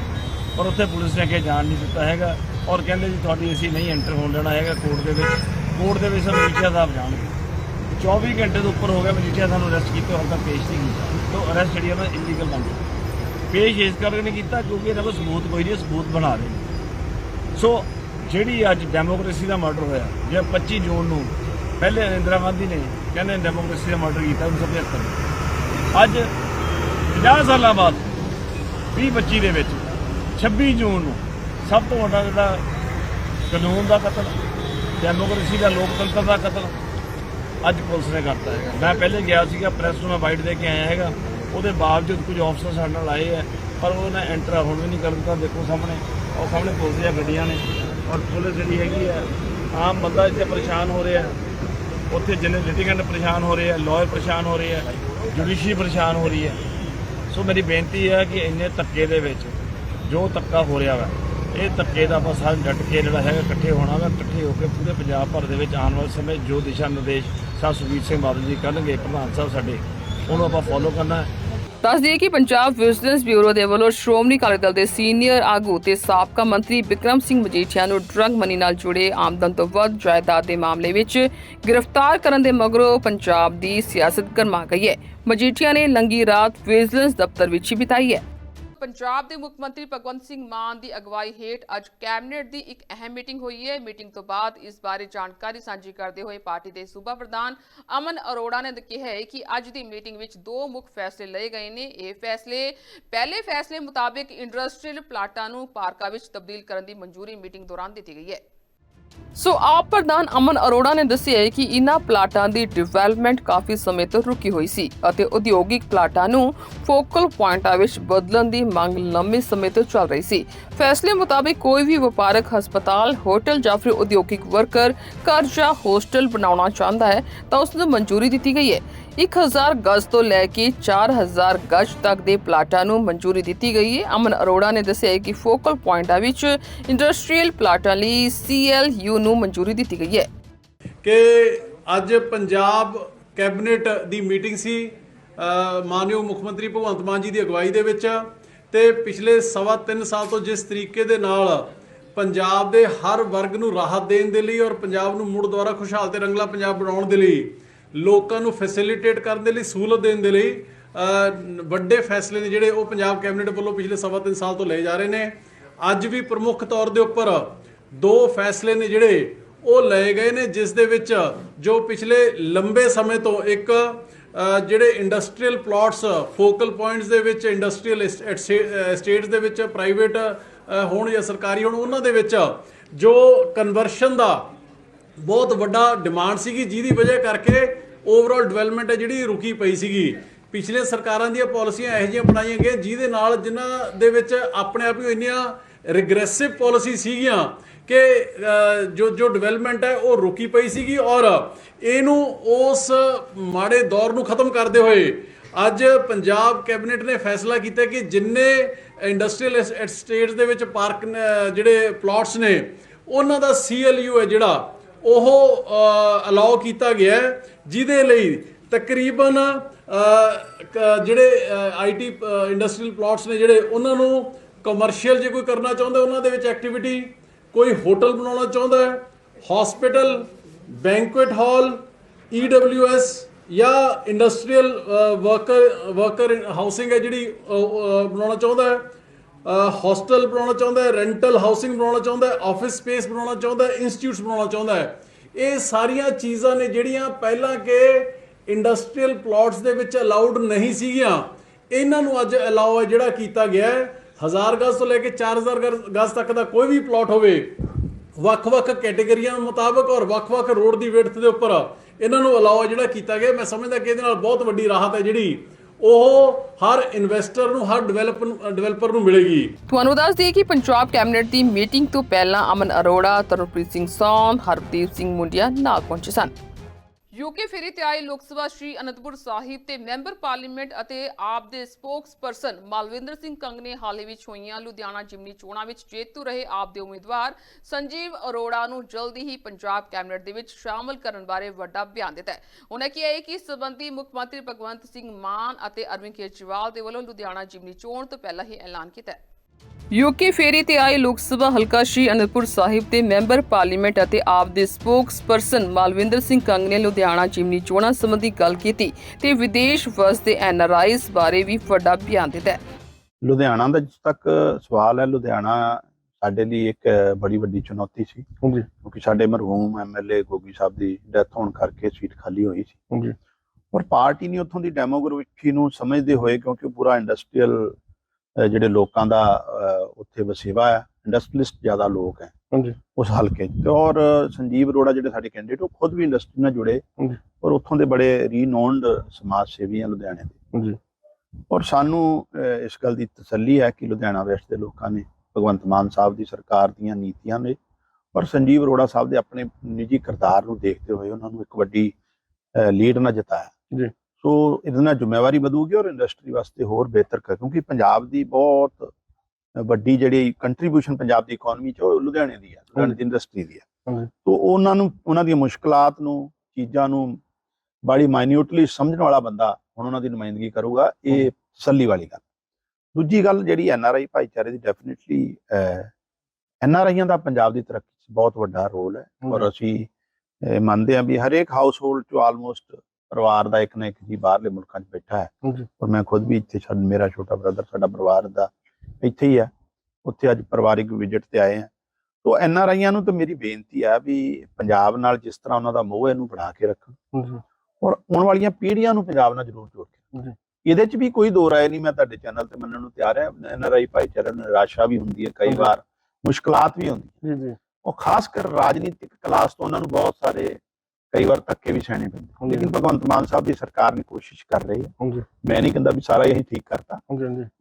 ਪਰ ਉੱਥੇ ਪੁਲਿਸ ਨੇ ਅੱਗੇ ਜਾਣ ਨਹੀਂ ਦਿੱਤਾ ਹੈਗਾ। ਔਰ ਕਹਿੰਦੇ ਜੀ ਤੁਹਾਡੀ ਅਸੀਂ ਨਹੀਂ ਐਂਟਰ ਹੋਣ ਦੇਣਾ ਹੈਗਾ ਕੋਰਟ ਦੇ ਵਿੱਚ। ਕੋਰਟ ਦੇ ਵਿੱਚ ਸਾਨੂੰ ਮਜੀਠੀਆ ਸਾਹਿਬ ਜਾਣਗੇ। 24 ਘੰਟੇ ਤੋਂ ਉੱਪਰ ਹੋ ਗਿਆ ਮਜੀਠੀਆ ਸਾਨੂੰ ਅਰੈਸਟ ਕੀਤਾ ਹਾਲ ਤੱਕ ਪੇਸ਼ ਨਹੀਂ ਕੀਤਾ। ਤੋਂ ਅਰੈਸਟ ਜਿਹੜੀ ਉਹਨਾਂ ਇਲੀਗਲ ਬਣ ਗਈ। ਪੇਸ਼ ਇਸ ਕਰਕੇ ਨਹੀਂ ਕੀਤਾ ਕਿਉਂਕਿ ਇਹਨਾਂ ਕੋਲ ਸਬੂਤ ਕੋਈ ਨਹੀਂ ਸਬੂਤ ਬਣਾ ਦੇ ਸੋ ਜਿਹੜੀ ਅੱਜ ਡੈਮੋਕ੍ਰੇਸੀ ਦਾ ਮਰਡਰ ਹੋਇਆ, ਜੇ 25 ਜੂਨ ਨੂੰ, ਪਹਿਲੇ ਇੰਦਰਾ ਗਾਂਧੀ ਨੇ ਕਹਿੰਦੇ ਡੈਮੋਕ੍ਰੇਸੀ ਦਾ ਮਰਡਰ ਕੀਤਾ 1975 ਅੱਜ 50 ਸਾਲਾਂ ਬਾਅਦ 2025 ਦੇ ਵਿੱਚ 26 ਜੂਨ ਨੂੰ ਸਭ ਤੋਂ ਵੱਡਾ ਜਿਹੜਾ ਕਾਨੂੰਨ ਦਾ ਕਤਲ, ਡੈਮੋਕ੍ਰੇਸੀ ਦਾ ਲੋਕਤੰਤਰ ਦਾ ਕਤਲ, ਅੱਜ ਪੁਲਿਸ ਨੇ ਕਰਤਾ ਹੈਗਾ। ਮੈਂ ਪਹਿਲੇ ਗਿਆ ਸੀਗਾ ਪ੍ਰੈਸ ਨੂੰ, ਮੈਂ ਵਾਈਟ ਦੇ ਕੇ ਆਇਆ ਹੈਗਾ। ਉਹਦੇ ਬਾਵਜੂਦ ਕੁਝ ਅਫਸਰ ਸਾਡੇ ਨਾਲ ਆਏ ਹੈ ਪਰ ਉਹਨਾਂ ਐਂਟਰ ਹੁਣ ਵੀ ਨਹੀਂ ਕਰ ਦਿੱਤਾ। ਦੇਖੋ ਸਾਹਮਣੇ, ਉਹ ਸਾਹਮਣੇ ਪੁਲਿਸ ਦੀਆਂ ਗੱਡੀਆਂ ਨੇ ਔਰ ਪੁਲਿਸ ਜਿਹੜੀ ਹੈਗੀ ਹੈ ਆਮ ਬੰਦਾ ਇੱਥੇ ਪਰੇਸ਼ਾਨ ਹੋ ਰਿਹਾ। ਉੱਥੇ ਜਿੰਨੇ ਲਿਟੀਗੈਂਟ ਪਰੇਸ਼ਾਨ ਹੋ ਰਹੇ ਆ ਲਾਇਰ ਪਰੇਸ਼ਾਨ ਹੋ ਰਹੇ ਆ ਜੁਡੀਸ਼ੀ ਪਰੇਸ਼ਾਨ ਹੋ ਰਹੀ ਹੈ ਸੋ ਮੇਰੀ ਬੇਨਤੀ ਹੈ ਕਿ ਇੰਨੇ ਧੱਕੇ ਦੇ ਵਿੱਚ ਜੋ ਧੱਕਾ ਹੋ ਰਿਹਾ ਵਾ ਇਹ ਧੱਕੇ ਦਾ ਆਪਾਂ ਸਾਰੇ ਡਟ ਕੇ ਜਿਹੜਾ ਹੈਗਾ ਇਕੱਠੇ ਹੋਣਾ ਵਾ, ਇਕੱਠੇ ਹੋ ਕੇ ਪੂਰੇ ਪੰਜਾਬ ਭਰ ਦੇ ਵਿੱਚ ਆਉਣ ਵਾਲੇ ਸਮੇਂ ਜੋ ਦਿਸ਼ਾ ਨਿਰਦੇਸ਼ ਸਾਹਿਬ ਸੁਖਬੀਰ ਸਿੰਘ ਬਾਦਲ ਜੀ ਕਰਨਗੇ, ਪ੍ਰਧਾਨ ਸਾਹਿਬ ਸਾਡੇ, ਉਹਨੂੰ ਆਪਾਂ ਫੋਲੋ ਕਰਨਾ ਹੈ। ਦੱਸ ਦਈਏ ਕਿ ਪੰਜਾਬ ਵਿਜੀਲੈਂਸ ਬਿਊਰੋ ਦੇ ਵੱਲੋਂ ਸ਼੍ਰੋਮਣੀ ਅਕਾਲੀ ਦਲ ਦੇ ਸੀਨੀਅਰ ਆਗੂ ਤੇ ਸਾਬਕਾ ਮੰਤਰੀ ਵਿਕਰਮ ਸਿੰਘ ਮਜੀਠੀਆ ਨੂੰ ਡਰਗ ਮਨੀ ਨਾਲ ਜੁੜੇ ਆਮਦਨ ਤੋਂ ਵੱਧ ਜਾਇਦਾਦ ਦੇ ਮਾਮਲੇ ਵਿੱਚ ਗ੍ਰਿਫਤਾਰ ਕਰਨ ਦੇ ਮਗਰੋਂ ਪੰਜਾਬ ਦੀ ਸਿਆਸਤ ਗਰਮਾ ਗਈ ਹੈ। ਮਜੀਠੀਆ ਨੇ ਲੰਗੀ ਰਾਤ ਵਿਜੀਲੈਂਸ ਦਫ਼ਤਰ ਵਿੱਚ ਹੀ ਬਿਤਾਈ ਹੈ। ਪੰਜਾਬ ਦੇ ਮੁੱਖ ਮੰਤਰੀ ਭਗਵੰਤ ਸਿੰਘ ਮਾਨ ਦੀ ਅਗਵਾਈ ਹੇਠ ਅੱਜ ਕੈਬਨਿਟ ਦੀ ਇੱਕ ਅਹਿਮ ਮੀਟਿੰਗ ਹੋਈ ਹੈ। ਮੀਟਿੰਗ ਤੋਂ ਬਾਅਦ ਇਸ ਬਾਰੇ ਜਾਣਕਾਰੀ ਸਾਂਝੀ ਕਰਦੇ ਹੋਏ ਪਾਰਟੀ ਦੇ ਸੂਬਾ ਪ੍ਰਧਾਨ ਅਮਨ ਅਰੋੜਾ ਨੇ ਕਿਹਾ ਹੈ ਕਿ ਅੱਜ ਦੀ ਮੀਟਿੰਗ ਵਿੱਚ ਦੋ ਮੁੱਖ ਫੈਸਲੇ ਲਏ ਗਏ ਨੇ। ਇਹ ਫੈਸਲੇ ਪਹਿਲੇ ਫੈਸਲੇ ਮੁਤਾਬਕ ਇੰਡਸਟਰੀਅਲ ਪਲਾਟਾਂ ਨੂੰ ਪਾਰਕਾਂ ਵਿੱਚ ਤਬਦੀਲ ਕਰਨ ਦੀ ਮਨਜ਼ੂਰੀ ਮੀਟਿੰਗ ਦੌਰਾਨ ਦਿੱਤੀ ਗਈ ਹੈ। ਸੋ ਆਪ ਪ੍ਰਧਾਨ ਅਮਨ ਅਰੋੜਾ ਨੇ ਦੱਸਿਆ ਕਿ ਇਨ੍ਹਾਂ ਪਲਾਟਾਂ ਦੀ ਡਿਵੈਲਪਮੈਂਟ ਕਾਫੀ ਸਮੇਂ ਤੋਂ ਰੁਕੀ ਹੋਈ ਸੀ ਅਤੇ ਉਦਯੋਗਿਕ ਪਲਾਟਾਂ ਨੂੰ ਫੋਕਲ ਪੁਆਇੰਟਾਂ ਵਿੱਚ ਬਦਲਣ ਦੀ ਮੰਗ ਲੰਮੇ ਸਮੇਂ ਤੋਂ ਚੱਲ ਰਹੀ ਸੀ। ਫੈਸਲੇ ਮੁਤਾਬਕ ਕੋਈ ਵੀ ਵਪਾਰਕ ਹਸਪਤਾਲ, ਹੋਟਲ ਜਾਂ ਫਿਰ ਉਦਯੋਗਿਕ ਵਰਕਰ, ਘਰ ਜਾਂ ਹੋਸਟਲ ਬਣਾਉਣਾ ਚਾਹੁੰਦਾ ਹੈ ਤਾਂ ਉਸ ਨੂੰ ਮਨਜ਼ੂਰੀ ਦਿੱਤੀ ਗਈ ਹੈ। 1000 ਗਜ਼ ਤੋਂ ਲੈ ਕੇ 4000 ਗਜ਼ ਤੱਕ ਦੇ ਪਲਾਟਾਂ ਨੂੰ ਮਨਜ਼ੂਰੀ ਦਿੱਤੀ ਗਈ ਹੈ। ਅਮਨ ਅਰੋੜਾ ਨੇ ਦੱਸਿਆ ਕਿ ਫੋਕਲ ਪੁਆਇੰਟਾਂ ਵਿੱਚ ਇੰਡਸਟਰੀਅਲ ਪਲਾਟਾਂ ਲਈ ਸੀਐਲਯੂ ਨੂੰ ਮਨਜ਼ੂਰੀ ਦਿੱਤੀ ਗਈ ਹੈ। ਕਿ ਅੱਜ ਪੰਜਾਬ ਕੈਬਨਿਟ ਦੀ ਮੀਟਿੰਗ ਸੀ ਅ, ਮਾਨਯੋਗ ਮੁੱਖ ਮੰਤਰੀ ਭਗਵੰਤ ਮਾਨ ਜੀ ਦੀ ਅਗਵਾਈ ਦੇ ਵਿੱਚ ਤੇ ਪਿਛਲੇ ਸਵਾ ਤਿੰਨ ਸਾਲ ਤੋਂ ਜਿਸ ਤਰੀਕੇ ਦੇ ਨਾਲ ਪੰਜਾਬ ਦੇ ਹਰ ਵਰਗ ਨੂੰ ਰਾਹਤ ਦੇਣ ਦੇ ਲਈ ਔਰ ਪੰਜਾਬ ਨੂੰ ਮੁੜ ਦੁਆਰਾ ਖੁਸ਼ਹਾਲ ਤੇ ਰੰਗਲਾ ਪੰਜਾਬ ਬਣਾਉਣ ਦੇ ਲਈ ਲੋਕਾਂ ਨੂੰ ਫੈਸਿਲਿਟੇਟ ਕਰਨ ਦੇ ਲਈ, ਸਹੂਲਤ ਦੇਣ ਦੇ ਲਈ ਵੱਡੇ ਫੈਸਲੇ ਨੇ ਜਿਹੜੇ ਉਹ ਪੰਜਾਬ ਕੈਬਨਿਟ ਵੱਲੋਂ ਪਿਛਲੇ ਸਵਾ ਤਿੰਨ ਸਾਲ ਤੋਂ ਲਏ ਜਾ ਰਹੇ ਨੇ। ਅੱਜ ਵੀ ਪ੍ਰਮੁੱਖ ਤੌਰ ਦੇ ਉੱਪਰ ਦੋ ਫੈਸਲੇ ਨੇ ਜਿਹੜੇ ਉਹ ਲਏ ਗਏ ਨੇ, ਜਿਸ ਦੇ ਵਿੱਚ ਜੋ ਪਿਛਲੇ ਲੰਬੇ ਸਮੇਂ ਤੋਂ ਇੱਕ ਜਿਹੜੇ ਇੰਡਸਟਰੀਅਲ ਪਲਾਟਸ ਫੋਕਲ ਪੁਆਇੰਟਸ ਦੇ ਵਿੱਚ ਇੰਡਸਟਰੀਅਲ ਸਟੇਟਸ ਦੇ ਵਿੱਚ ਪ੍ਰਾਈਵੇਟ ਹੋਣ ਜਾਂ ਸਰਕਾਰੀ ਹੋਣ, ਉਹਨਾਂ ਦੇ ਵਿੱਚ ਜੋ ਕਨਵਰਸ਼ਨ ਦਾ ਬਹੁਤ ਵੱਡਾ ਡਿਮਾਂਡ ਸੀਗੀ, ਜਿਹਦੀ ਵਜ੍ਹਾ ਕਰਕੇ ਓਵਰਆਲ ਡਿਵੈਲਪਮੈਂਟ ਹੈ ਜਿਹੜੀ ਰੁਕੀ ਪਈ ਸੀਗੀ। ਪਿਛਲੇ ਸਰਕਾਰਾਂ ਦੀਆਂ ਪਾਲਿਸੀਆਂ ਇਹੋ ਜਿਹੀਆਂ ਬਣਾਈਆਂ ਗਈਆਂ, ਜਿਹਦੇ ਨਾਲ ਜਿਨ੍ਹਾਂ ਦੇ ਵਿੱਚ ਆਪਣੇ ਆਪ ਹੀ ਇੰਨੀਆਂ ਰਿਗਰੈਸਿਵ ਪਾਲਿਸੀ ਸੀਗੀਆਂ ਕਿ ਜੋ ਜੋ ਡਿਵੈਲਪਮੈਂਟ ਹੈ, ਉਹ ਰੁਕੀ ਪਈ ਸੀਗੀ ਔਰ ਇਹਨੂੰ ਉਸ ਮਾੜੇ ਦੌਰ ਨੂੰ ਖਤਮ ਕਰਦੇ ਹੋਏ ਅੱਜ ਪੰਜਾਬ ਕੈਬਨਿਟ ਨੇ ਫੈਸਲਾ ਕੀਤਾ ਕਿ ਜਿੰਨੇ ਇੰਡਸਟਰੀਅਲ ਸਟੇਟਸ ਦੇ ਵਿੱਚ ਪਾਰਕ ਜਿਹੜੇ ਪਲਾਟਸ ਨੇ, ਉਹਨਾਂ ਦਾ ਸੀਐਲਯੂ ਹੈ ਜਿਹੜਾ। ਉਹ ਅਲਾਉ ਕੀਤਾ ਗਿਆ ਜਿਹਦੇ ਲਈ ਤਕਰੀਬਨ ਅ, ਕ- ਜਿਹੜੇ ਆਈਟੀ ਇੰਡਸਟਰੀਅਲ ਪਲਾਟਸ ਨੇ ਜਿਹੜੇ ਉਹਨਾਂ ਨੂੰ ਕਮਰਸ਼ੀਅਲ ਜੇ ਕੋਈ ਕਰਨਾ ਚਾਹੁੰਦਾ ਉਹਨਾਂ ਦੇ ਵਿੱਚ ਐਕਟੀਵਿਟੀ ਕੋਈ ਹੋਟਲ ਬਣਾਉਣਾ ਚਾਹੁੰਦਾ ਹੈ ਹਸਪੀਟਲ ਬੈਂਕੁਏਟ ਹਾਲ ਈਡਬਲਯੂਐਸ ਜਾਂ ਇੰਡਸਟਰੀਅਲ ਵਰਕਰ ਵਰਕਰ ਹਾਊਸਿੰਗ ਹੈ ਜਿਹੜੀ ਬਣਾਉਣਾ ਚਾਹੁੰਦਾ ਹੈ ਹੌਸਟਲ ਬਣਾਉਣਾ ਚਾਹੁੰਦਾ ਹੈ ਰੈਂਟਲ ਹਾਊਸਿੰਗ ਬਣਾਉਣਾ ਚਾਹੁੰਦਾ ਹੈ ਆਫਿਸ ਸਪੇਸ ਬਣਾਉਣਾ ਚਾਹੁੰਦਾ ਹੈ ਇੰਸਟੀਚਿਊਟਸ ਬਣਾਉਣਾ ਚਾਹੁੰਦਾ ਹੈ। ਇਹ ਸਾਰੀਆਂ ਚੀਜ਼ਾਂ ਨੇ ਜਿਹੜੀਆਂ ਪਹਿਲਾਂ ਕਿ ਇੰਡਸਟਰੀਅਲ ਪਲਾਟਸ ਦੇ ਵਿੱਚ ਅਲਾਉਡ ਨਹੀਂ ਸੀਗੀਆਂ। ਇਹਨਾਂ ਨੂੰ ਅੱਜ ਅਲਾਉ ਹੈ, ਜਿਹੜਾ ਕੀਤਾ ਗਿਆ ਹੈ 1000 ਗਜ਼ ਤੋਂ ਲੈ ਕੇ 4000 ਗਜ਼- ਗਜ਼ ਤੱਕ ਦਾ ਕੋਈ ਵੀ ਪਲਾਟ ਹੋਵੇ, ਵੱਖ-ਵੱਖ ਕੈਟਾਗਰੀਆਂ ਮੁਤਾਬਕ ਔਰ ਵੱਖ-ਵੱਖ ਰੋਡ ਦੀ ਵਿਡਥ ਦੇ ਉੱਪਰ ਇਹਨਾਂ ਨੂੰ ਅਲਾਉ ਜਿਹੜਾ ਕੀਤਾ ਗਿਆ। ਮੈਂ ਸਮਝਦਾ ਕਿ ਇਹਦੇ ਨਾਲ ਬਹੁਤ ਵੱਡੀ ਰਾਹਤ ਹੈ ਜਿਹੜੀ ਉਹ ਹਰ ਇਨਵੈਸਟਰ ਨੂੰ, ਹਰ ਡਿਵੈਲਪਰ ਨੂੰ ਮਿਲੇਗੀ। ਤੁਹਾਨੂੰ ਦੱਸ ਦਈਏ ਕਿ ਪੰਜਾਬ ਕੈਬਨਿਟ ਦੀ ਮੀਟਿੰਗ ਤੋਂ ਪਹਿਲਾਂ ਅਮਨ ਅਰੋੜਾ, ਤਰਨਪ੍ਰੀਤ ਸਿੰਘ ਸੌਨ ਹਰਪ੍ਰੀਤ ਸਿੰਘ ਮੁੰਡਿਆ ਨਾਲ ਪਹੁੰਚੇ ਸਨ। ਯੂਕੇ ਫੇਰੀ ਤੇ ਆਏ ਲੋਕ ਸਭਾ ਸ਼੍ਰੀ ਅਨੰਦਪੁਰ ਸਾਹਿਬ ਤੇ ਮੈਂਬਰ ਪਾਰਲੀਮੈਂਟ ਅਤੇ ਆਪ ਦੇ ਸਪੋਕਸਪਰਸਨ ਮਾਲਵਿੰਦਰ ਸਿੰਘ ਕੰਗ ਨੇ ਹਾਲ ਹੀ ਵਿੱਚ ਹੋਈਆਂ ਲੁਧਿਆਣਾ ਜਿਮਨੀ ਚੋਣਾਂ ਵਿੱਚ ਜੇਤੂ ਰਹੇ ਆਪ ਦੇ ਉਮੀਦਵਾਰ ਸੰਜੀਵ ਅਰੋੜਾ ਨੂੰ ਜਲਦੀ ਹੀ ਪੰਜਾਬ ਕੈਬਨਿਟ ਦੇ ਵਿੱਚ ਸ਼ਾਮਲ ਕਰਨ ਬਾਰੇ ਵੱਡਾ ਬਿਆਨ ਦਿੱਤਾ ਹੈ। ਉਹਨਾਂ ਕਿਹਾ ਹੈ ਕਿ ਇਸ ਸੰਬੰਧੀ ਮੁੱਖ ਮੰਤਰੀ ਭਗਵੰਤ ਸਿੰਘ ਮਾਨ ਅਤੇ ਅਰਵਿੰਦ ਕੇਜਰੀਵਾਲ ਦੇ ਵੱਲੋਂ ਲੁਧਿਆਣਾ ਜਿਮਨੀ ਚੋਣ ਤੋਂ ਪਹਿਲਾਂ ਹੀ ਐਲਾਨ ਕੀਤਾ ਹੈ। ਯੂਕੇ ਫੇਰੀ ਤੇ ਆਏ ਲੋਕ ਸਭਾ ਹਲਕਾ ਸ਼੍ਰੀ ਅਨੰਦਪੁਰ ਸਾਹਿਬ ਦੇ ਮੈਂਬਰ ਪਾਰਲੀਮੈਂਟ ਅਤੇ ਆਪ ਦੇ ਸਪੋਕਸਪਰਸਨ ਮਾਲਵਿੰਦਰ ਸਿੰਘ ਕੰਗ ਨੇ ਲੁਧਿਆਣਾ ਜਿਮਨੀ ਚੋਣਾਂ ਸੰਬੰਧੀ ਗੱਲ ਕੀਤੀ ਤੇ ਵਿਦੇਸ਼ ਵਸਦੇ ਐਨਆਰਆਈਜ਼ ਬਾਰੇ ਵੀ ਵੱਡਾ ਬਿਆਨ ਦਿੱਤਾ ਲੁਧਿਆਣਾ ਦਾ ਜਿਸ ਤੱਕ ਸਵਾਲ ਹੈ ਲੁਧਿਆਣਾ ਸਾਡੇ ਲਈ ਇੱਕ ਬੜੀ ਵੱਡੀ ਚੁਣੌਤੀ ਸੀ। ਕਿਉਂਕਿ ਸਾਡੇ ਮਰਹੂਮ ਐਮਐਲਏ ਗੋਗੀ ਸਾਹਿਬ ਦੀ ਡੈਥ ਹੋਣ ਕਰਕੇ ਸੀਟ ਖਾਲੀ ਹੋਈ ਸੀ। ਹਾਂਜੀ। ਔਰ ਪਾਰਟੀ ਨੇ ਉੱਥੋਂ ਦੀ ਡੈਮੋਗ੍ਰਾਫੀ ਨੂੰ ਸਮਝਦੇ ਹੋਏ ਕਿਉਂਕਿ ਪੂਰਾ ਇੰਡਸਟਰੀਅਲ ਜਿਹੜੇ ਲੋਕਾਂ ਦਾ ਉੱਥੇ ਵਸੇਵਾ ਹੈ ਇੰਡਸਟਰੀਲਿਸਟ ਜ਼ਿਆਦਾ ਲੋਕ ਹੈ। ਹਾਂਜੀ। ਉਸ ਹਲਕੇ ਤੇ ਔਰ ਸੰਜੀਵ ਅਰੋੜਾ ਜਿਹੜੇ ਸਾਡੇ ਕੈਂਡੀਡੇਟ ਉਹ ਖੁਦ ਵੀ ਇੰਡਸਟਰੀ ਨਾਲ ਜੁੜੇ। ਹਾਂਜੀ। ਔਰ ਉੱਥੋਂ ਦੇ ਬੜੇ ਰੀਨੋਨਡ ਸਮਾਜ ਸੇਵੀ ਆ ਲੁਧਿਆਣੇ ਦੇ। ਹਾਂਜੀ। ਔਰ ਸਾਨੂੰ ਇਸ ਗੱਲ ਦੀ ਤਸੱਲੀ ਹੈ ਕਿ ਲੁਧਿਆਣਾ ਵੈਸਟ ਦੇ ਲੋਕਾਂ ਨੇ ਭਗਵੰਤ ਮਾਨ ਸਾਹਿਬ ਦੀ ਸਰਕਾਰ ਦੀਆਂ ਨੀਤੀਆਂ ਨੇ। ਔਰ ਸੰਜੀਵ ਅਰੋੜਾ ਸਾਹਿਬ ਦੇ ਆਪਣੇ ਨਿੱਜੀ ਕਿਰਦਾਰ ਨੂੰ ਦੇਖਦੇ ਹੋਏ ਉਹਨਾਂ ਨੂੰ ਇੱਕ ਵੱਡੀ ਲੀਡ ਨਾਲ ਜਿਤਾਇਆ। ਜੀ। ਸੋ ਇਹਦੇ ਨਾਲ ਜ਼ਿੰਮੇਵਾਰੀ ਵਧੂਗੀ ਔਰ ਇੰਡਸਟਰੀ ਵਾਸਤੇ ਹੋਰ ਬਿਹਤਰ ਕਰ ਕਿਉਂਕਿ ਪੰਜਾਬ ਦੀ ਬਹੁਤ ਵੱਡੀ ਜਿਹੜੀ ਕੰਟਰੀਬਿਊਸ਼ਨ ਪੰਜਾਬ ਦੀ ਇਕਨੋਮੀ ਚ ਉਹ ਲੁਧਿਆਣੇ ਦੀ ਹੈ ਲੁਧਿਆਣੇ ਦੀ ਇੰਡਸਟਰੀ ਦੀ ਹੈ। ਸੋ ਉਹਨਾਂ ਨੂੰ ਉਹਨਾਂ ਦੀਆਂ ਮੁਸ਼ਕਲਾਂ ਨੂੰ ਚੀਜ਼ਾਂ ਨੂੰ ਬੜੀ ਮਾਈਨਿਊਟਲੀ ਸਮਝਣ ਵਾਲਾ ਬੰਦਾ ਹੁਣ ਉਹਨਾਂ ਦੀ ਨੁਮਾਇੰਦਗੀ ਕਰੂਗਾ ਇਹ ਤਸੱਲੀ ਵਾਲੀ ਗੱਲ। ਦੂਜੀ ਗੱਲ ਜਿਹੜੀ ਐਨ ਆਰ ਆਈ ਭਾਈਚਾਰੇ ਦੀ ਡੈਫੀਨਿਟਲੀ ਐਨ ਆਰ ਆਈਆਂ ਦਾ ਪੰਜਾਬ ਦੀ ਤਰੱਕੀ 'ਚ ਬਹੁਤ ਵੱਡਾ ਰੋਲ ਹੈ। ਔਰ ਅਸੀਂ ਮੰਨਦੇ ਹਾਂ ਵੀ ਹਰੇਕ ਹਾਊਸ ਹੋਲਡ 'ਚ ਆਲਮੋਸਟ ਪਰਿਵਾਰ ਦਾ ਇੱਕ ਨਾ ਇੱਕ ਜੀ ਬਾਹਰਲੇ ਮੁਲਕਾਂ 'ਚ ਬੈਠਾ ਹੈ। ਔਰ ਮੈਂ ਖੁਦ ਵੀ ਇੱਥੇ ਸਾਡਾ ਮੇਰਾ ਛੋਟਾ ਬ੍ਰਦਰ ਸਾਡਾ ਪਰਿਵਾਰ ਦਾ ਇੱਥੇ ਹੀ ਹੈ। ਉੱਥੇ ਅੱਜ ਪਰਿਵਾਰਿਕ ਵਿਜ਼ਿਟ ਤੇ ਆਏ ਆ ਤੋ ਐਨ ਆਰ ਆਈਆਂ ਨੂੰ ਤਾਂ ਮੇਰੀ ਬੇਨਤੀ ਹੈ ਵੀ ਪੰਜਾਬ ਨਾਲ ਜਿਸ ਤਰ੍ਹਾਂ ਉਹਨਾਂ ਦਾ ਮੋਹ ਹੈ, ਇਹਨੂੰ ਬਣਾ ਕੇ ਰੱਖਣ। ਔਰ ਆਉਣ ਵਾਲੀਆਂ ਪੀੜ੍ਹੀਆਂ ਨੂੰ ਪੰਜਾਬ ਨਾਲ ਜ਼ਰੂਰ ਜੋੜ ਕੇ। ਇਹਦੇ 'ਚ ਵੀ ਕੋਈ ਦੋ ਰਾਏ ਨਹੀਂ ਮੈਂ ਤੁਹਾਡੇ ਚੈਨਲ ਤੇ ਮੰਨਣ ਨੂੰ ਤਿਆਰ ਹਾਂ। ਐਨਆਰਆਈ ਭਾਈਚਾਰੇ ਨੂੰ ਨਿਰਾਸ਼ਾ ਵੀ ਹੁੰਦੀ ਹੈ ਕਈ। ਵਾਰ ਮੁਸ਼ਕਲਾਤ ਵੀ ਹੁੰਦੀ ਜੀ ਜੀ। ਉਹ ਖਾਸ ਕਰ ਰਾਜਨੀਤਿਕ ਕਲਾਸ ਤੋਂ ਉਹਨਾਂ ਨੂੰ ਬਹੁਤ ਸਾਰੇ ਕਈ ਵਾਰ ਧੱਕੇ ਵੀ ਸਹਿਣੇ ਪੈਂਦੇ। ਲੇਕਿਨ ਭਗਵੰਤ ਮਾਨ ਸਾਹਿਬ ਦੀ ਸਰਕਾਰ ਨੇ ਕੋਸ਼ਿਸ਼ ਕਰ ਰਹੀ ਹੈ। ਮੈਂ ਨਹੀਂ ਕਹਿੰਦਾ ਵੀ ਸਾਰਾ ਇਹੀ ਠੀਕ ਕਰਤਾ।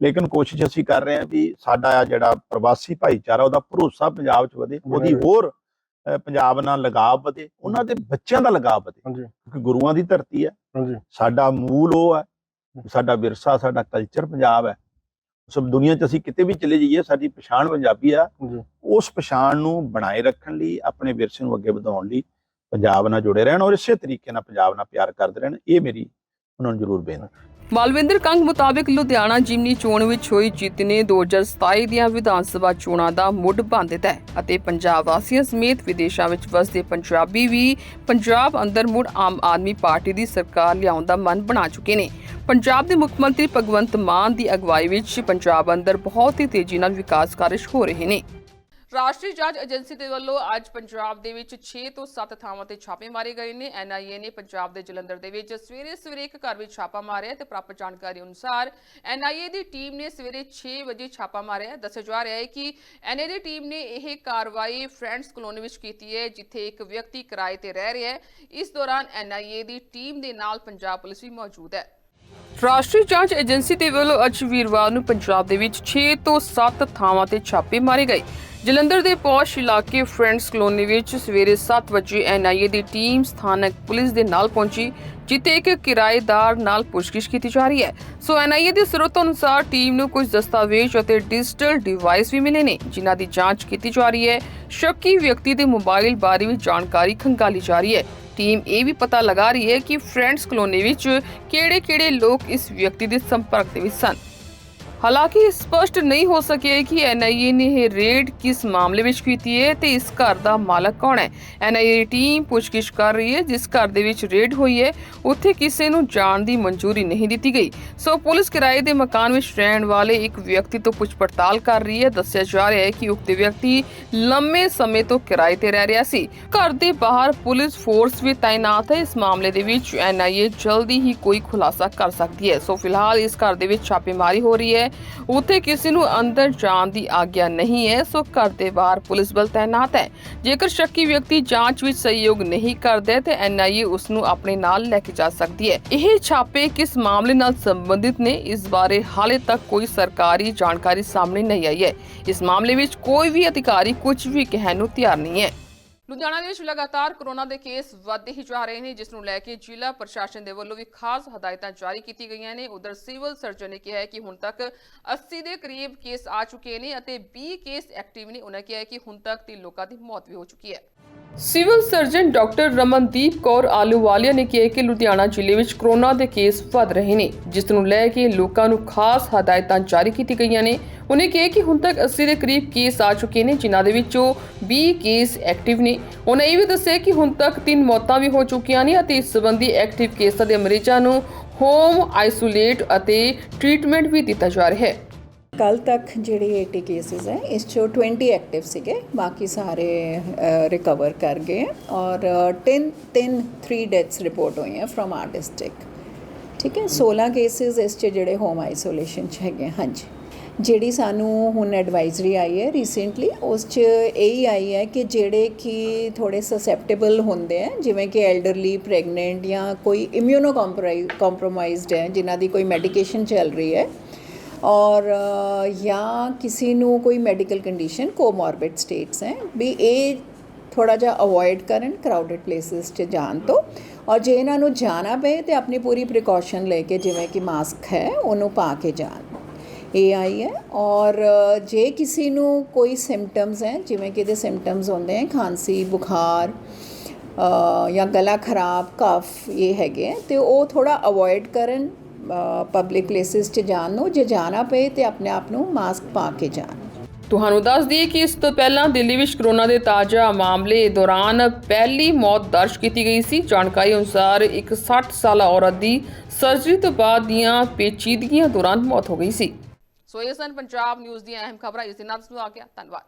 ਲੇਕਿਨ ਕੋਸ਼ਿਸ਼ ਅਸੀਂ ਕਰ ਰਹੇ ਹਾਂ ਵੀ ਸਾਡਾ ਆ ਜਿਹੜਾ ਪ੍ਰਵਾਸੀ ਭਾਈਚਾਰਾ ਉਹਦਾ ਭਰੋਸਾ ਪੰਜਾਬ 'ਚ ਵਧੇ ਉਹਦੀ। ਹੋਰ ਪੰਜਾਬ ਨਾਲ ਲਗਾਵ ਵਧੇ ਉਹਨਾਂ ਦੇ ਬੱਚਿਆਂ ਦਾ ਲਗਾਵ ਵਧੇ। ਕਿਉਂਕਿ ਗੁਰੂਆਂ ਦੀ ਧਰਤੀ ਹੈ। ਸਾਡਾ ਮੂਲ ਉਹ ਹੈ। ਸਾਡਾ ਵਿਰਸਾ ਸਾਡਾ ਕਲਚਰ ਪੰਜਾਬ ਹੈ। ਸਭ ਦੁਨੀਆ 'ਚ ਅਸੀਂ ਕਿਤੇ ਵੀ ਚਲੇ ਜਾਈਏ ਸਾਡੀ ਪਛਾਣ ਪੰਜਾਬੀ ਆ ਉਸ ਪਛਾਣ ਨੂੰ ਬਣਾਏ ਰੱਖਣ ਲਈ ਆਪਣੇ ਵਿਰਸੇ ਨੂੰ ਅੱਗੇ ਵਧਾਉਣ ਲਈ ਪੰਜਾਬ ਨਾਲ ਜੁੜੇ ਰਹਿਣ ਔਰ ਇਸੇ ਤਰੀਕੇ ਨਾਲ ਪੰਜਾਬ ਨਾਲ ਪਿਆਰ ਕਰਦੇ ਰਹਿਣ, ਇਹ ਮੇਰੀ ਉਹਨਾਂ ਨੂੰ ਜ਼ਰੂਰ ਬੇਨਤੀ ਮਾਲਵਿੰਦਰ ਕੰਗ ਮੁਤਾਬਕ ਲੁਧਿਆਣਾ ਜਿਮਨੀ ਚੋਣ ਵਿੱਚ ਹੋਈ ਜਿੱਤ ਨੇ 2027 ਦੀਆਂ ਵਿਧਾਨ ਸਭਾ ਚੋਣਾਂ ਦਾ ਮੁੱਢ ਬੰਨ ਦਿੱਤਾ ਹੈ ਅਤੇ ਪੰਜਾਬ ਵਾਸੀਆਂ ਸਮੇਤ ਵਿਦੇਸ਼ਾਂ ਵਿੱਚ ਵਸਦੇ ਪੰਜਾਬੀ ਵੀ ਪੰਜਾਬ ਅੰਦਰ ਮੁੜ ਆਮ ਆਦਮੀ ਪਾਰਟੀ ਦੀ ਸਰਕਾਰ ਲਿਆਉਣ ਦਾ ਮਨ ਬਣਾ ਚੁੱਕੇ ਨੇ। ਪੰਜਾਬ ਦੇ ਮੁੱਖ ਮੰਤਰੀ ਭਗਵੰਤ ਮਾਨ ਦੀ ਅਗਵਾਈ ਵਿੱਚ ਪੰਜਾਬ ਅੰਦਰ ਬਹੁਤ ਹੀ ਤੇਜ਼ੀ ਨਾਲ ਵਿਕਾਸ ਕਾਰਜ ਹੋ ਰਹੇ ਨੇ। ਰਾਸ਼ਟਰੀ ਜਾਂਚ ਏਜੰਸੀ ਦੇ ਵੱਲੋਂ ਅੱਜ ਪੰਜਾਬ ਦੇ ਵਿੱਚ 6 ਤੋਂ 7 ਥਾਵਾਂ ਤੇ ਛਾਪੇ ਮਾਰੇ ਗਏ ਨੇ। ਐਨਆਈਏ ਨੇ ਪੰਜਾਬ ਦੇ ਜਲੰਧਰ ਦੇ ਵਿੱਚ ਸਵੇਰੇ ਸਵੇਰੇ ਇੱਕ ਘਰ ਵਿੱਚ ਛਾਪਾ ਮਾਰਿਆ ਤੇ ਪ੍ਰਾਪਤ ਜਾਣਕਾਰੀ ਅਨੁਸਾਰ ਐਨਆਈਏ ਦੀ ਟੀਮ ਨੇ ਸਵੇਰੇ 6 ਵਜੇ ਛਾਪਾ ਮਾਰਿਆ। ਦੱਸਿਆ ਜਾ ਰਿਹਾ ਹੈ ਕਿ ਐਨਆਈਏ ਦੀ ਟੀਮ ਨੇ ਇਹ ਕਾਰਵਾਈ ਫਰੈਂਡਸ ਕਲੋਨੀ ਵਿੱਚ ਕੀਤੀ ਹੈ, ਜਿੱਥੇ ਇੱਕ ਵਿਅਕਤੀ ਕਿਰਾਏ ਤੇ ਰਹਿ ਰਿਹਾ ਹੈ। ਇਸ ਦੌਰਾਨ ਐਨਆਈਏ ਦੀ ਟੀਮ ਦੇ ਨਾਲ ਪੰਜਾਬ ਪੁਲਿਸ ਵੀ ਮੌਜੂਦ ਹੈ। ਰਾਸ਼ਟਰੀ ਜਾਂਚ ਏਜੰਸੀ ਦੇ ਵੱਲੋਂ ਅੱਜ ਵੀਰਵਾਰ ਨੂੰ ਪੰਜਾਬ ਦੇ ਵਿੱਚ 6 ਤੋਂ 7 ਥਾਵਾਂ ਤੇ ਛਾਪੇ ਮਾਰੇ ਗਏ। ਜਲੰਧਰ ਦੇ ਪੌਸ਼ ਇਲਾਕੇ ਫਰੈਂਡਸ ਕਲੋਨੀ ਵਿੱਚ ਸਵੇਰੇ 7 ਵਜੇ ਐਨਆਈਏ ਦੀ ਟੀਮ ਸਥਾਨਕ ਪੁਲਿਸ ਦੇ ਨਾਲ ਪਹੁੰਚੀ, ਜਿੱਥੇ ਇੱਕ ਕਿਰਾਏਦਾਰ ਨਾਲ ਪੁੱਛਗਿੱਛ ਕੀਤੀ ਜਾ ਰਹੀ ਹੈ। ਸੋ ਐਨਆਈਏ ਦੇ ਸਰੋਤ ਅਨੁਸਾਰ ਟੀਮ ਨੂੰ ਕੁਝ ਦਸਤਾਵੇਜ਼ ਅਤੇ ਡਿਜੀਟਲ ਡਿਵਾਈਸ ਵੀ ਮਿਲੇ ਨੇ, ਜਿਨ੍ਹਾਂ ਦੀ ਜਾਂਚ ਕੀਤੀ ਜਾ ਰਹੀ ਹੈ। ਸ਼ੱਕੀ ਵਿਅਕਤੀ ਦੇ ਮੋਬਾਈਲ ਬਾਰੇ ਵੀ ਜਾਣਕਾਰੀ ਖੰਗਾਲੀ ਜਾ ਰਹੀ ਹੈ। ਟੀਮ ਇਹ ਵੀ ਪਤਾ ਲਗਾ ਰਹੀ ਹੈ ਕਿ ਫਰੈਂਡਸ ਕਲੋਨੀ ਵਿੱਚ ਕਿਹੜੇ-ਕਿਹੜੇ ਲੋਕ ਇਸ ਵਿਅਕਤੀ ਦੇ ਸੰਪਰਕ ਦੇ ਵਿੱਚ ਸਨ। ਹਾਲਾਂਕਿ ਸਪਸ਼ਟ ਨਹੀਂ ਹੋ ਸਕਿਆ ਕਿ ਐਨਆਈਏ ਨੇ ਇਹ ਰੇਡ ਕਿਸ ਮਾਮਲੇ ਵਿੱਚ ਕੀਤੀ ਹੈ ਤੇ ਇਸ ਘਰ ਦਾ ਮਾਲਕ ਕੌਣ ਹੈ? ਐਨਆਈਏ ਟੀਮ ਪੁੱਛਗਿੱਛ ਕਰ ਰਹੀ ਹੈ, ਜਿਸ ਘਰ ਦੇ ਵਿੱਚ ਰੇਡ ਹੋਈ ਹੈ, ਉੱਥੇ ਕਿਸੇ ਨੂੰ ਜਾਣ ਦੀ ਮਨਜ਼ੂਰੀ ਨਹੀਂ ਦਿੱਤੀ ਗਈ। ਸੋ ਪੁਲਿਸ ਕਿਰਾਏ ਦੇ ਮਕਾਨ ਵਿੱਚ ਰਹਿਣ ਵਾਲੇ ਇੱਕ ਵਿਅਕਤੀ ਤੋਂ ਪੁੱਛ ਪੜਤਾਲ ਕਰ ਰਹੀ ਹੈ। ਦੱਸਿਆ ਜਾ ਰਿਹਾ ਹੈ ਕਿ ਉਕਤ ਵਿਅਕਤੀ ਲੰਮੇ ਸਮੇਂ ਤੋਂ ਕਿਰਾਏ ਤੇ ਰਹਿ ਰਿਹਾ ਸੀ। ਘਰ ਦੇ ਬਾਹਰ ਪੁਲਿਸ ਫੋਰਸ ਵੀ ਤਾਇਨਾਤ ਹੈ। ਇਸ ਮਾਮਲੇ ਦੇ ਵਿੱਚ ਐਨਆਈਏ ਜਲਦੀ ਹੀ ਕੋਈ ਖੁਲਾਸਾ ਕਰ ਸਕਦੀ ਹੈ। ਸੋ ਫਿਲਹਾਲ ਇਸ ਘਰ ਦੇ ਵਿੱਚ ਛਾਪੇਮਾਰੀ ਹੋ ਰਹੀ ਹੈ। ਉੱਥੇ ਕਿਸੇ ਨੂੰ ਅੰਦਰ ਜਾਣ ਦੀ ਆਗਿਆ ਨਹੀਂ ਹੈ, ਸੋ ਘਰ ਦੇ ਬਾਹਰ ਪੁਲਿਸ ਬਲ ਤਾਇਨਾਤ ਹੈ। ਜੇਕਰ ਸ਼ੱਕੀ ਵਿਅਕਤੀ ਜਾਂਚ ਵਿੱਚ ਸਹਿਯੋਗ ਨਹੀਂ ਕਰਦਾ, ਤੇ ਐਨਆਈਏ ਉਸ ਨੂੰ ਆਪਣੇ ਨਾਲ ਲੈ ਕੇ ਜਾ ਸਕਦੀ ਹੈ। ਇਹ ਛਾਪੇ ਕਿਸ ਮਾਮਲੇ ਨਾਲ ਸੰਬੰਧਿਤ ਨੇ, ਇਸ ਬਾਰੇ ਹਾਲੇ ਤੱਕ ਕੋਈ ਸਰਕਾਰੀ ਜਾਣਕਾਰੀ ਸਾਹਮਣੇ ਨਹੀਂ ਆਈ ਹੈ। ਇਸ ਮਾਮਲੇ ਵਿੱਚ ਕੋਈ ਵੀ ਅਧਿਕਾਰੀ ਕੁਝ ਵੀ ਕਹਿਣ ਨੂੰ ਤਿਆਰ ਨਹੀਂ ਹੈ। ਲੁਧਿਆਣਾ ਦੇ ਵਿੱਚ ਲਗਾਤਾਰ ਕੋਰੋਨਾ ਦੇ ਕੇਸ ਵੱਧਦੇ ਹੀ ਜਾ ਰਹੇ ਨੇ, ਜਿਸ ਨੂੰ ਲੈ ਕੇ ਜ਼ਿਲ੍ਹਾ ਪ੍ਰਸ਼ਾਸਨ ਦੇ ਵੱਲੋਂ ਵੀ ਖਾਸ ਹਦਾਇਤਾਂ ਜਾਰੀ ਕੀਤੀ ਗਈਆਂ ਨੇ। ਉਧਰ ਸਿਵਲ ਸਰਜਨ ਨੇ ਕਿਹਾ ਹੈ ਕਿ ਹੁਣ ਤੱਕ 80 ਦੇ ਕਰੀਬ ਕੇਸ ਆ ਚੁੱਕੇ ਨੇ ਅਤੇ 20 ਕੇਸ ਐਕਟਿਵ ਨੇ। ਉਹਨਾਂ ਕਿਹਾ ਹੈ ਕਿ ਹੁਣ ਤੱਕ 3 ਲੋਕਾਂ ਦੀ ਮੌਤ ਵੀ ਹੋ ਚੁੱਕੀ ਹੈ। Civil surgeon doctor Ramandeep Kaur Ahluwalia ਨੇ ਕਿਹਾ ਕਿ ਲੁਧਿਆਣਾ ਜ਼ਿਲ੍ਹੇ ਵਿੱਚ ਕਰੋਨਾ ਦੇ ਕੇਸ ਵੱਧ ਰਹੇ ਨੇ, ਜਿਸ ਨੂੰ ਲੈ ਕੇ ਲੋਕਾਂ ਨੂੰ ਖਾਸ ਹਦਾਇਤਾਂ ਜਾਰੀ ਕੀਤੀ ਗਈਆਂ ਨੇ। ਉਹਨੇ ਕਿਹਾ ਕਿ ਹੁਣ ਤੱਕ 80 ਦੇ ਕਰੀਬ ਕੇਸ ਆ ਚੁੱਕੇ ਨੇ, ਜਿਨ੍ਹਾਂ ਦੇ ਵਿੱਚੋਂ 20 ਕੇਸ ਐਕਟਿਵ ਨੇ। ਉਹਨੇ ਇਹ ਵੀ ਦੱਸਿਆ ਕਿ ਹੁਣ ਤੱਕ 3 ਮੌਤਾਂ ਵੀ ਹੋ ਚੁੱਕੀਆਂ ਨੇ ਅਤੇ ਇਸ ਸੰਬੰਧੀ ਐਕਟਿਵ ਕੇਸਾਂ ਦੇ ਮਰੀਜ਼ਾਂ ਨੂੰ ਹੋਮ ਆਈਸੋਲੇਟ ਅਤੇ ਟ੍ਰੀਟਮੈਂਟ ਵੀ ਦਿੱਤਾ ਜਾ ਰਿਹਾ ਹੈ। ਕੱਲ ਤੱਕ ਜਿਹੜੇ 80 ਕੇਸਿਸ ਹੈ, ਇਸ ਚੋਂ 20 ਐਕਟਿਵ ਸੀਗੇ, ਬਾਕੀ ਸਾਰੇ ਰਿਕਵਰ ਕਰ ਗਏ ਹੈ ਔਰ 10 ਤਿੰਨ 3 ਡੈਥਸ ਰਿਪੋਰਟ ਹੋਈਆਂ ਫਰਮ ਆਰ ਡਿਸਟ੍ਰਿਕਟ ਠੀਕ ਹੈ 16 ਕੇਸਿਸ ਇਸ 'ਚ ਜਿਹੜੇ ਹੋਮ ਆਈਸੋਲੇਸ਼ਨ 'ਚ ਹੈਗੇ ਹਾਂਜੀ। ਜਿਹੜੀ ਸਾਨੂੰ ਹੁਣ ਐਡਵਾਈਜ਼ਰੀ ਆਈ ਹੈ ਰੀਸੈਂਟਲੀ ਉਸ 'ਚ ਇਹੀ ਆਈ ਹੈ ਕਿ ਜਿਹੜੇ ਕਿ ਥੋੜੇ ਸਸੈਪਟੇਬਲ ਹੁੰਦੇ ਆ, ਜਿਵੇਂ ਕਿ ਐਲਡਰਲੀ ਪ੍ਰੈਗਨੈਂਟ ਜਾਂ ਕੋਈ ਇਮਿਊਨੋ ਕੰਪਰੋਮਾਈਜ਼ਡ ਹੈ, ਜਿਨ੍ਹਾਂ ਦੀ ਕੋਈ ਮੈਡੀਕੇਸ਼ਨ ਚੱਲ ਰਹੀ ਹੈ ਔਰ ਜਾਂ ਕਿਸੇ ਨੂੰ ਕੋਈ ਮੈਡੀਕਲ ਕੰਡੀਸ਼ਨ ਕੋਮੋਰਬਿਡ ਸਟੇਟਸ ਹੈ, ਵੀ ਇਹ ਥੋੜਾ ਜਿਹਾ ਅਵੋਇਡ ਕਰਨ ਕਰਾਊਡਡ ਪਲੇਸਿਸ 'ਚ ਜਾਣ ਤੋਂ। ਔਰ ਜੇ ਇਹਨਾਂ ਨੂੰ ਜਾਣਾ ਪਏ ਤੇ ਆਪਣੀ ਪੂਰੀ ਪ੍ਰੀਕਾਸ਼ਨ ਲੈ ਕੇ, ਜਿਵੇਂ ਕਿ ਮਾਸਕ ਹੈ, ਉਹਨੂੰ ਪਾ ਕੇ ਜਾਣ। ਇਹ ਆਈ ਹੈ। ਔਰ, ਜੇ ਕਿਸੇ ਨੂੰ ਕੋਈ ਸਿੰਪਟਮਸ ਹੈ, ਜਿਵੇਂ ਕਿ ਇਹਦੇ ਸਿੰਪਟਮਸ ਹੁੰਦੇ ਹੈ, ਖਾਂਸੀ, ਬੁਖਾਰ ਜਾਂ ਗਲਾ ਖਰਾਬ ਕਫ ਇਹ ਹੈਗੇ ਹੈ, ਤੇ ਉਹ ਥੋੜਾ ਅਵੋਇਡ ਕਰਨ ਪਬਲਿਕ ਪਲੇਸਿਸ 'ਚ ਜਾਣ ਨੂੰ, ਜੇ ਜਾਣਾ ਪਏ ਤੇ ਆਪਣੇ ਆਪ ਨੂੰ ਮਾਸਕ ਪਾ ਕੇ ਜਾਣ। ਤੁਹਾਨੂੰ ਦੱਸ ਦਈਏ ਕਿ ਇਸ ਤੋਂ ਪਹਿਲਾਂ ਦਿੱਲੀ ਵਿੱਚ ਕਰੋਨਾ ਦੇ ਤਾਜ਼ਾ ਮਾਮਲੇ ਦੌਰਾਨ ਪਹਿਲੀ ਮੌਤ ਦਰਜ ਕੀਤੀ ਗਈ ਸੀ। ਜਾਣਕਾਰੀ ਅਨੁਸਾਰ ਇੱਕ 60 ਸਾਲਾ ਔਰਤ ਦੀ ਸਰਜਰੀ ਤੋਂ ਬਾਅਦ ਦੀਆਂ ਪੇਚੀਦਗੀਆਂ ਦੌਰਾਨ ਮੌਤ ਹੋ ਗਈ ਸੀ। ਸੋ ਇਹ ਸਨ ਪੰਜਾਬ ਨਿਊਜ਼ ਦੀਆਂ ਅਹਿਮ ਖਬਰਾਂ ਇਸ ਦੇ ਨਾਲ ਤੁਹਾਨੂੰ ਗਿਆ ਧੰਨਵਾਦ।